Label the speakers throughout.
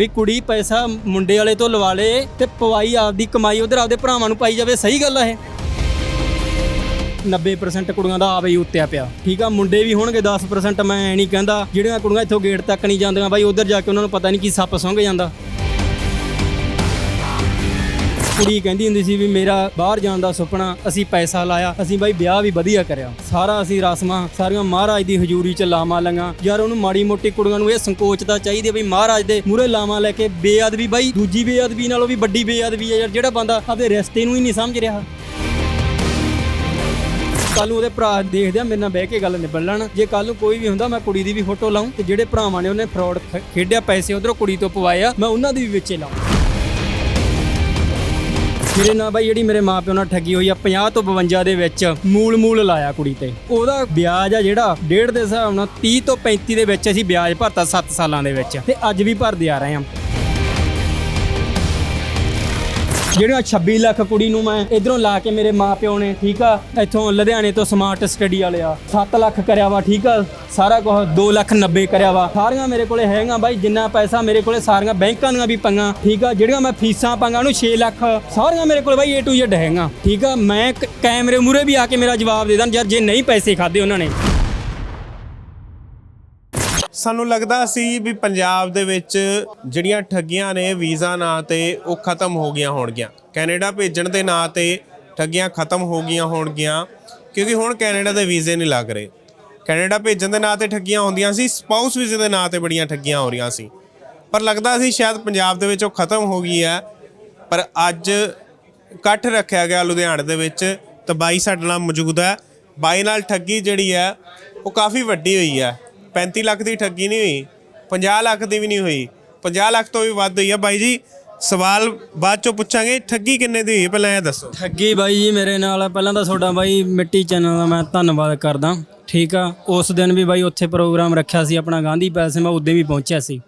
Speaker 1: ਵੀ ਕੁੜੀ ਪੈਸਾ ਮੁੰਡੇ ਵਾਲੇ ਤੋਂ ਲਵਾ ਲੇ ਤੇ ਪਵਾਈ ਆਪਦੀ ਕਮਾਈ ਉਧਰ ਆਪਦੇ ਭਰਾਵਾਂ ਨੂੰ ਪਾਈ ਜਾਵੇ, ਸਹੀ ਗੱਲ ਆ ਇਹ। 90% ਕੁੜੀਆਂ ਦਾ ਆਵੇ ਹੀ ਉੱਤਿਆ ਪਿਆ। ਠੀਕ ਆ, ਮੁੰਡੇ ਵੀ ਹੋਣਗੇ 10% ਮੈਂ ਐ ਨਹੀਂ ਕਹਿੰਦਾ। ਜਿਹੜੀਆਂ ਕੁੜੀਆਂ ਇੱਥੋਂ ਗੇਟ ਤੱਕ ਨਹੀਂ ਜਾਂਦੀਆਂ, ਬਾਈ, ਉਧਰ ਜਾ ਕੇ ਉਹਨਾਂ ਨੂੰ ਪਤਾ ਨਹੀਂ ਕੀ ਸੱਪ ਸੁੰਘ ਜਾਂਦਾ। ਕੁੜੀ ਕਹਿੰਦੀ ਹੁੰਦੀ ਸੀ ਵੀ ਮੇਰਾ ਬਾਹਰ ਜਾਣ ਦਾ ਸੁਪਨਾ, ਅਸੀਂ ਪੈਸਾ ਲਾਇਆ, ਅਸੀਂ ਬਾਈ ਵਿਆਹ ਵੀ ਵਧੀਆ ਕਰਿਆ। ਸਾਰਾ ਅਸੀਂ ਰਸਮਾਂ, ਸਾਰੀਆਂ ਮਹਾਰਾਜ ਦੀ ਹਜ਼ੂਰੀ ਚ ਲਾਵਾਂ ਲਈਆਂ ਯਾਰ ਉਹਨੂੰ ਮਾੜੀ ਮੋਟੀ ਕੁੜੀਆਂ ਨੂੰ ਇਹ ਸੰਕੋਚਤਾ ਚਾਹੀਦੀ ਹੈ ਵੀ ਮਹਾਰਾਜ ਦੇ ਮੂਹਰੇ ਲਾਵਾਂ ਲੈ ਕੇ ਬੇਅਦਬੀ ਬਾਈ, ਦੂਜੀ ਬੇਅਦਬੀ ਨਾਲੋਂ ਵੀ ਵੱਡੀ ਬੇਅਦਬੀ ਹੈ ਯਾਰ, ਜਿਹੜਾ ਬੰਦਾ ਆਪਦੇ ਰਿਸ਼ਤੇ ਨੂੰ ਹੀ ਨਹੀਂ ਸਮਝ ਰਿਹਾ। ਕੱਲ ਨੂੰ ਉਹਦੇ ਭਰਾ ਦੇਖਦੇ ਆ, ਮੇਰੇ ਨਾਲ ਬਹਿ ਕੇ ਗੱਲ ਨਿਬੜ ਲੈਣ। ਜੇ ਕੱਲ ਨੂੰ ਕੋਈ ਵੀ ਹੁੰਦਾ, ਮੈਂ ਕੁੜੀ ਦੀ ਵੀ ਫੋਟੋ ਲਾਉਂ ਤੇ ਜਿਹੜੇ ਭਰਾਵਾਂ ਨੇ ਉਹਨੇ ਫਰਾਡ ਖੇਡਿਆ ਪੈਸੇ ਉਧਰੋਂ ਕੁੜੀ ਤੋਂ ਪਵਾਏ ਆ, ਮੈਂ ਉਹਨਾਂ ਦੀ ਵੀ ਵਿੱਚੇ ਲਾਉਂ ਮੇਰੇ ਨਾਲ ਬਾਈ ਜਿਹੜੀ ਮੇਰੇ ਮਾਪਿਓ ਨਾਲ ਠੱਗੀ ਹੋਈ ਆ 50 ਤੋਂ 52 ਦੇ ਵਿੱਚ ਮੂਲ ਮੂਲ ਲਾਇਆ ਕੁੜੀ ਤੇ। ਉਹਦਾ ਵਿਆਜ ਆ ਜਿਹੜਾ ਡੇਢ ਦੇ ਹਿਸਾਬ ਨਾਲ 30 ਤੋਂ 35 ਦੇ ਵਿੱਚ ਅਸੀਂ ਵਿਆਜ ਭਰਤਾ 7 ਸਾਲਾਂ ਦੇ ਵਿੱਚ। ਤੇ ਅੱਜ ਵੀ ਭਰਦੇ ਆ ਰਹੇ ਹਾਂ। ਜਿਹੜੀਆਂ 26 ਲੱਖ ਕੁੜੀ ਨੂੰ ਮੈਂ ਇਧਰੋਂ ਲਾ ਕੇ ਮੇਰੇ ਮਾਪਿਓ ਨੇ, ਠੀਕ ਆ? ਇੱਥੋਂ ਲੁਧਿਆਣੇ ਤੋਂ ਸਮਾਰਟ ਸਟੱਡੀ ਵਾਲੇ ਆ। 7 ਲੱਖ ਕਰਿਆ ਵਾ, ਠੀਕ ਆ? ਸਾਰਾ ਕੁਝ 2 ਲੱਖ 90 ਕਰਿਆ ਵਾ। ਸਾਰੀਆਂ ਮੇਰੇ ਕੋਲੇ ਹੈਗਾ ਬਾਈ, ਜਿੰਨਾ ਪੈਸਾ ਮੇਰੇ ਕੋਲੇ, ਸਾਰੀਆਂ ਬੈਂਕਾਂ ਦੀਆਂ ਵੀ ਪੰਗਾ ਠੀਕ ਆ? ਜਿਹੜੀਆਂ ਮੈਂ ਫੀਸਾਂ ਪੰਗਾ ਉਹਨੂੰ 6 ਲੱਖ, ਸਾਰੀਆਂ ਮੇਰੇ ਕੋਲੇ ਬਾਈ A to Z ਹੈਗਾ ਠੀਕ ਆ? ਮੈਂ ਕੈਮਰੇ ਮੂਰੇ ਵੀ ਆ ਕੇ ਮੇਰਾ ਜਵਾਬ ਦੇ ਦਾਂ, ਯਾਰ ਜੇ ਨਹੀਂ ਪੈਸੇ ਖਾਦੇ ਉਹਨਾਂ ਨੇ।
Speaker 2: ਸਾਨੂੰ ਲੱਗਦਾ ਸੀ ਵੀ ਪੰਜਾਬ ਦੇ ਵਿੱਚ ਜਿਹੜੀਆਂ ਠੱਗੀਆਂ ਨੇ ਵੀਜ਼ਾ ਨਾਂ ਤੇ, ਉਹ ਖਤਮ ਹੋ ਗਈਆਂ ਹੋਣਗੀਆਂ। ਕੈਨੇਡਾ ਭੇਜਣ ਦੇ ਨਾਂ ਤੇ ਠੱਗੀਆਂ ਖਤਮ ਹੋ ਗਈਆਂ ਹੋਣਗੀਆਂ, ਕਿਉਂਕਿ ਹੁਣ ਕੈਨੇਡਾ ਦੇ ਵੀਜ਼ੇ ਨਹੀਂ ਲੱਗ ਰਹੇ। ਕੈਨੇਡਾ ਭੇਜਣ ਦੇ ਨਾਂ ਤੇ ਠੱਗੀਆਂ ਹੁੰਦੀਆਂ ਸੀ, ਸਪਾਊਸ ਵੀਜ਼ੇ ਦੇ ਨਾਂ ਤੇ ਬੜੀਆਂ ਠੱਗੀਆਂ ਹੋ ਰਹੀਆਂ ਸੀ। ਪਰ ਲੱਗਦਾ ਸੀ ਸ਼ਾਇਦ ਪੰਜਾਬ ਦੇ ਵਿੱਚ ਉਹ ਖਤਮ ਹੋ ਗਈ ਹੈ। ਪਰ ਅੱਜ ਇਕੱਠ ਰੱਖਿਆ ਗਿਆ ਲੁਧਿਆਣੇ ਦੇ ਵਿੱਚ, ਤਾਂ ਬਾਈ ਸਾਡੇ ਨਾਲ ਮੌਜੂਦ ਹੈ। ਬਾਈ ਨਾਲ ਠੱਗੀ ਜਿਹੜੀ ਹੈ, ਉਹ ਕਾਫੀ ਵੱਡੀ ਹੋਈ ਹੈ। 35 ਲੱਖ ਦੀ ਠੱਗੀ ਨਹੀਂ ਹੋਈ 50 ਲੱਖ ਦੀ ਵੀ ਨਹੀਂ ਹੋਈ। 50 ਲੱਖ ਤੋਂ ਵੀ ਵੱਧ ਹੋਈ ਆ। ਬਾਈ ਜੀ, ਸਵਾਲ ਬਾਅਦ ਚੋਂ ਪੁੱਛਾਂਗੇ, ਠੱਗੀ ਕਿੰਨੇ ਦੀ ਹੋਈ? ਪਹਿਲਾਂ ਇਹ ਦੱਸੋ।
Speaker 1: ਠੱਗੀ ਬਾਈ ਜੀ ਮੇਰੇ ਨਾਲ ਪਹਿਲਾਂ ਤਾਂ ਤੁਹਾਡਾ ਬਾਈ ਮਿੱਟੀ ਚੈਨਲ ਦਾ ਮੈਂ ਧੰਨਵਾਦ ਕਰਦਾ। ਠੀਕ ਆ, ਉਸ ਦਿਨ ਵੀ ਬਾਈ ਉੱਥੇ ਪ੍ਰੋਗਰਾਮ ਰੱਖਿਆ ਸੀ ਆਪਣਾ ਗਾਂਧੀ ਪੈਲਸ, ਮੈਂ ਉਦੋਂ ਵੀ ਪਹੁੰਚਿਆ ਸੀ।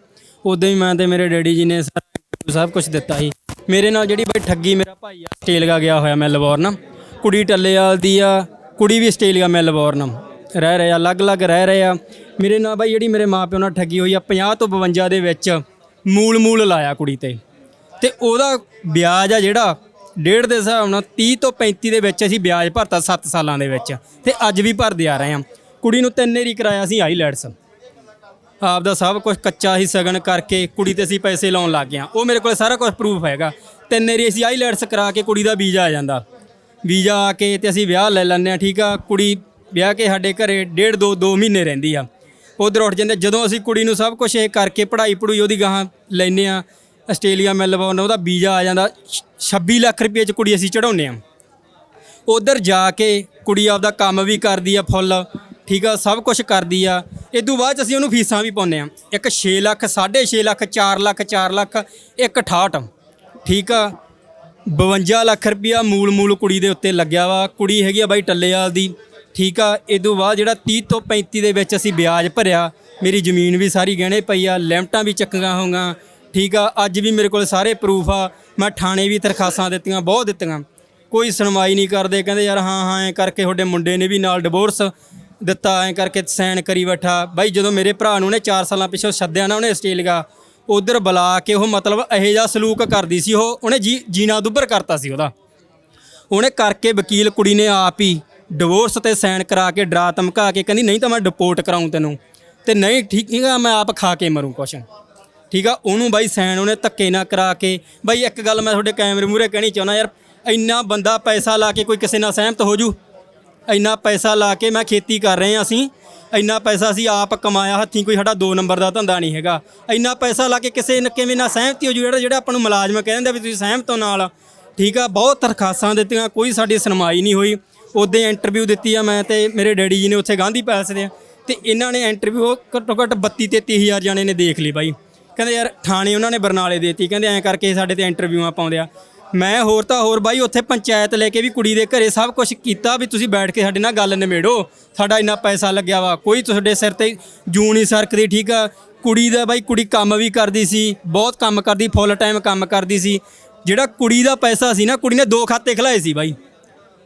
Speaker 1: ਉਦੋਂ ਵੀ ਮੈਂ ਤੇ ਮੇਰੇ ਡੈਡੀ ਜੀ ਨੇ ਸਭ ਕੁਝ ਦਿੱਤਾ ਸੀ। ਮੇਰੇ ਨਾਲ ਜਿਹੜੀ ਬਾਈ ਠੱਗੀ ਮੇਰਾ ਭਾਈ ਆ ਆਸਟ੍ਰੇਲੀਆ ਗਿਆ ਹੋਇਆ ਮੈਲਬੌਰਨ ਕੁੜੀ ਟੱਲੇਵਾਲ ਦੀ ਆ, ਕੁੜੀ ਵੀ ਆਸਟ੍ਰੇਲੀਆ ਮੈਲਬੌਰਨ ਰਹਿ ਰਹੇ ਆ, ਅਲੱਗ-ਅਲੱਗ ਰਹਿ ਰਹੇ ਆ। ਮੇਰੇ ਨਾਲ ਬਾਈ ਜਿਹੜੀ ਮੇਰੇ ਮਾਪਿਓ ਨਾਲ ਠੱਗੀ ਹੋਈ ਆ 50 ਤੋਂ 52 ਦੇ ਵਿੱਚ ਮੂਲ ਮੂਲ ਲਾਇਆ ਕੁੜੀ ਤੇ। ਤੇ ਉਹਦਾ ਵਿਆਜ ਆ ਜਿਹੜਾ, ਡੇਢ ਦੇ ਹਿਸਾਬ ਨਾਲ 30 ਤੋਂ 35 ਦੇ ਵਿੱਚ ਅਸੀਂ ਵਿਆਜ ਭਰਤਾ 7 ਸਾਲਾਂ ਦੇ ਵਿੱਚ। ਤੇ ਅੱਜ ਵੀ ਭਰਦੇ ਆ ਰਹੇ ਹਾਂ ਕੁੜੀ ਨੂੰ ਤਿੰਨ ਏਰੀ ਕਰਾਇਆ ਸੀ ਆਈਲੈਟਸ। ਆਪ ਦਾ ਸਭ ਕੁਝ ਕੱਚਾ ਹੀ ਸਗਨ ਕਰਕੇ ਕੁੜੀ ਤੇ ਅਸੀਂ ਪੈਸੇ ਲਾਉਣ ਲੱਗ ਗਏ ਹਾਂ ਉਹ ਮੇਰੇ ਕੋਲ ਸਾਰਾ ਕੁਝ ਪ੍ਰੂਫ ਹੈਗਾ। ਤਿੰਨ ਏਰੀ ਅਸੀਂ ਆਈਲੈਟਸ ਕਰਾ ਕੇ ਕੁੜੀ ਦਾ ਵੀਜ਼ਾ ਆ ਜਾਂਦਾ। ਵੀਜ਼ਾ ਆ ਕੇ ਤੇ ਅਸੀਂ ਵਿਆਹ ਲੈ ਲੈਂਦੇ ਆ, ਠੀਕ ਆ। ਕੁੜੀ ਵਿਆਹ ਕੇ ਸਾਡੇ ਘਰੇ ਡੇਢ ਦੋ ਦੋ ਮਹੀਨੇ ਰਹਿੰਦੀ ਆ। ਉਧਰ ਉੱਠ ਜਾਂਦੇ, ਜਦੋਂ ਅਸੀਂ ਕੁੜੀ ਨੂੰ ਸਭ ਕੁਝ ਇਹ ਕਰਕੇ ਪੜ੍ਹਾਈ ਪੜੂਈ ਉਹਦੀ ਗਾਹਾਂ ਲੈਨੇ ਆ, ਆਸਟ੍ਰੇਲੀਆ, ਮੈਲਬੌਰਨ, ਉਹਦਾ ਵੀਜ਼ਾ ਆ ਜਾਂਦਾ, ਛ- 26 ਲੱਖ ਰੁਪਏ ਚ ਕੁੜੀ ਅਸੀਂ ਚੜਾਉਂਦੇ ਆ। ਉਧਰ ਜਾ ਕੇ ਕੁੜੀ ਆਪਦਾ ਕੰਮ ਵੀ ਕਰਦੀ ਆ ਫੁੱਲ, ਠੀਕ ਆ, ਸਭ ਕੁਝ ਕਰਦੀ ਆ। ਇਦੋਂ ਬਾਅਦ 'ਚ ਅਸੀਂ ਉਹਨੂੰ ਫੀਸਾਂ ਵੀ ਪਾਉਂਦੇ ਆ। ਇੱਕ 6 ਲੱਖ 6.5 ਲੱਖ 4 ਲੱਖ 4 ਲੱਖ, ਇੱਕ 68 ਠੀਕ ਆ। 52 ਲੱਖ ਰੁਪਇਆ ਮੂਲ ਮੂਲ ਕੁੜੀ ਦੇ ਉੱਤੇ ਲੱਗਿਆ ਵਾ। ਕੁੜੀ ਹੈਗੀ ਆ ਬਾਈ ਟੱਲੇਵਾਲ ਦੀ। ਠੀਕ ਆ ਇਦੋਂ ਬਾਅਦ ਜਿਹੜਾ 30 ਤੋਂ 35 ਦੇ ਵਿੱਚ ਅਸੀਂ ਵਿਆਜ ਭਰਿਆ, ਮੇਰੀ ਜ਼ਮੀਨ ਵੀ ਸਾਰੀ ਗਹਿਣੇ ਪਈ ਆ ਲਿਮਟਾਂ ਵੀ ਚੱਕੀਆਂ ਹੋਈਆਂ, ਠੀਕ ਆ, ਅੱਜ ਵੀ ਮੇਰੇ ਕੋਲ ਸਾਰੇ ਪ੍ਰੂਫ ਆ, ਮੈਂ ਥਾਣੇ ਵੀ ਤਰਖਾਸਾਂ ਦਿੱਤੀਆਂ, ਬਹੁਤ ਦਿੱਤੀਆਂ। ਕੋਈ ਸੁਣਵਾਈ ਨਹੀਂ ਕਰਦੇ, ਕਹਿੰਦੇ ਯਾਰ ਹਾਂ ਹਾਂ, ਐ ਕਰਕੇ ਤੁਹਾਡੇ ਮੁੰਡੇ ਨੇ ਵੀ ਨਾਲ ਡਿਵੋਰਸ ਦਿੱਤਾ, ਐ ਕਰਕੇ ਸਾਈਨ ਕਰੀ ਬੈਠਾ। ਬਾਈ, ਜਦੋਂ ਮੇਰੇ ਭਰਾ ਨੂੰ ਨੇ 4 ਸਾਲਾਂ ਪਿੱਛੋਂ ਸੱਦਿਆ ਨਾ ਉਹਨੇ ਆਸਟ੍ਰੇਲੀਆ, ਉਧਰ ਬੁਲਾ ਕੇ ਉਹ ਮਤਲਬ ਇਹੋ ਜਿਹਾ ਸਲੂਕ ਕਰਦੀ ਸੀ, ਉਹ ਉਹਨੇ ਜੀ, ਜੀਣਾ ਦੁੱਬਰ ਕਰਤਾ ਸੀ ਉਹਦਾ। ਉਹਨੇ ਕਰਕੇ ਵਕੀਲ ਕੁੜੀ ਨੇ ਆਪ ਹੀ ਡਿਵੋਰਸ ਤੇ ਸਾਈਨ ਕਰਾ ਕੇ ਡਰਾ ਧਮਕਾ ਕੇ ਕਹਿੰਦੀ, ਨਹੀਂ ਤਾਂ ਮੈਂ ਡਿਪੋਰਟ ਕਰਾਉਂ ਤੈਨੂੰ। ਤੇ ਨਹੀਂ, ਠੀਕ ਹੈਗਾ ਮੈਂ ਆਪ ਖਾ ਕੇ ਮਰੂੰ ਕੁਛ। ਠੀਕ ਆ, ਉਹਨੂੰ ਬਾਈ ਸਾਈਨ ਉਹਨੇ ਧੱਕੇ ਨਾ ਕਰਾ ਕੇ। ਬਾਈ ਇੱਕ ਗੱਲ ਮੈਂ ਤੁਹਾਡੇ ਕੈਮਰੇ ਮੂਹਰੇ ਕਹਿਣੀ ਚਾਹੁੰਦਾ ਯਾਰ, ਇੰਨਾ ਬੰਦਾ ਪੈਸਾ ਲਾ ਕੇ ਕੋਈ ਕਿਸੇ ਨਾਲ ਸਹਿਮਤ ਹੋ ਜੂ? ਇੰਨਾ ਪੈਸਾ ਲਾ ਕੇ ਮੈਂ ਖੇਤੀ ਕਰ ਰਹੇ ਹਾਂ ਅਸੀਂ। ਇੰਨਾ ਪੈਸਾ ਅਸੀਂ ਆਪ ਕਮਾਇਆ, ਹੱਥੀਂ ਕੋਈ ਸਾਡਾ 2 ਨੰਬਰ ਦਾ ਧੰਦਾ ਨਹੀਂ ਹੈਗਾ। ਇੰਨਾ ਪੈਸਾ ਲਾ ਕੇ ਕਿਸੇ ਨੇ, ਕਿਵੇਂ ਨਾ ਸਹਿਮਤੀ ਹੋ ਜੂ? ਜਿਹੜਾ ਜਿਹੜਾ ਆਪਾਂ ਨੂੰ ਮੁਲਾਜ਼ਮ ਕਹਿੰਦੇ ਵੀ ਤੁਸੀਂ ਸਹਿਮਤ ਹੋ ਨਾਲ। ਠੀਕ ਆ, ਬਹੁਤ ਦਰਖਾਸਤਾਂ ਦਿੱਤੀਆਂ, ਕੋਈ ਸਾਡੀ ਸੁਣਵਾਈ ਨਹੀਂ ਹੋਈ। ਉਦੋਂ ਇੰਟਰਵਿਊ ਦਿੱਤੀ ਆ ਮੈਂ ਤੇ ਮੇਰੇ ਡੈਡੀ ਜੀ ਨੇ ਉੱਥੇ ਗਾਂਧੀ ਪੈਲਸ ਦੇ ਤੇ ਇਹਨਾਂ ਨੇ ਇੰਟਰਵਿਊ ਘੱਟੋ ਘੱਟ 32 33000 ਜਾਣੇ ਨੇ ਦੇਖ ਲਈ ਬਾਈ। ਕਹਿੰਦੇ ਯਾਰ ਥਾਣੇ ਉਹਨਾਂ ਨੇ ਬਰਨਾਲੇ ਦੇਤੀ। ਕਹਿੰਦੇ ਐਂ ਕਰਕੇ ਸਾਡੇ ਤੇ ਇੰਟਰਵਿਊਆਂ ਪਾਉਂਦੇ ਆ। ਮੈਂ ਹੋਰ ਤਾਂ ਹੋਰ ਬਾਈ ਉੱਥੇ ਪੰਚਾਇਤ ਲੈ ਕੇ ਵੀ ਕੁੜੀ ਦੇ ਘਰੇ ਸਭ ਕੁਝ ਕੀਤਾ ਵੀ ਤੁਸੀਂ ਬੈਠ ਕੇ ਸਾਡੇ ਨਾਲ ਗੱਲ ਨਿਬੇੜੋ। ਸਾਡਾ ਇੰਨਾ ਪੈਸਾ ਲੱਗਿਆ ਵਾ। ਕੋਈ ਤੁਹਾਡੇ ਸਿਰ ਤੇ ਜੂੰ ਨਹੀਂ ਸਰਕਦੀ, ਠੀਕ ਆ? ਕੁੜੀ ਦਾ ਬਾਈ ਕੁੜੀ ਕੰਮ ਵੀ ਕਰਦੀ ਸੀ, ਬਹੁਤ ਕੰਮ ਕਰਦੀ ਫੁੱਲ ਟਾਈਮ ਕੰਮ ਕਰਦੀ ਸੀ। ਜਿਹੜਾ ਕੁੜੀ ਦਾ ਪੈਸਾ ਸੀ ਨਾ, ਕੁੜੀ ਨੇ ਦੋ ਖਾਤੇ ਖਲਾਏ ਸੀ ਬਾਈ।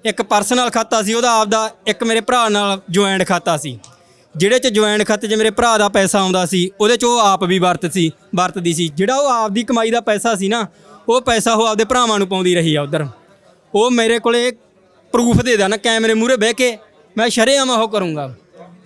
Speaker 1: ਇੱਕ ਪਰਸਨਲ ਖਾਤਾ ਸੀ, ਉਹਦਾ ਆਪਦਾ ਇੱਕ ਮੇਰੇ ਭਰਾ ਨਾਲ ਜੁਆਇੰਟ ਖਾਤਾ ਸੀ। ਜਿਹੜੇ ਚ ਜੁਆਇੰਟ ਖਾਤੇ 'ਚ ਮੇਰੇ ਭਰਾ ਦਾ ਪੈਸਾ ਆਉਂਦਾ ਸੀ, ਉਹਦੇ 'ਚ ਉਹ ਆਪ ਵੀ ਵਰਤ ਸੀ, ਵਰਤਦੀ ਸੀ। ਜਿਹੜਾ ਉਹ ਆਪ ਦੀ ਕਮਾਈ ਦਾ ਪੈਸਾ ਸੀ ਨਾ, ਉਹ ਪੈਸਾ ਉਹ ਆਪਦੇ ਭਰਾਵਾਂ ਨੂੰ ਪਾਉਂਦੀ ਰਹੀ ਆ ਉਧਰ। ਉਹ ਮੇਰੇ ਕੋਲੇ ਪ੍ਰੂਫ ਦੇ ਦੇਣ, ਕੈਮਰੇ ਮੂਹਰੇ ਬਹਿ ਕੇ ਮੈਂ ਸ਼ਰੇਆਮ ਉਹ ਕਰੂੰਗਾ।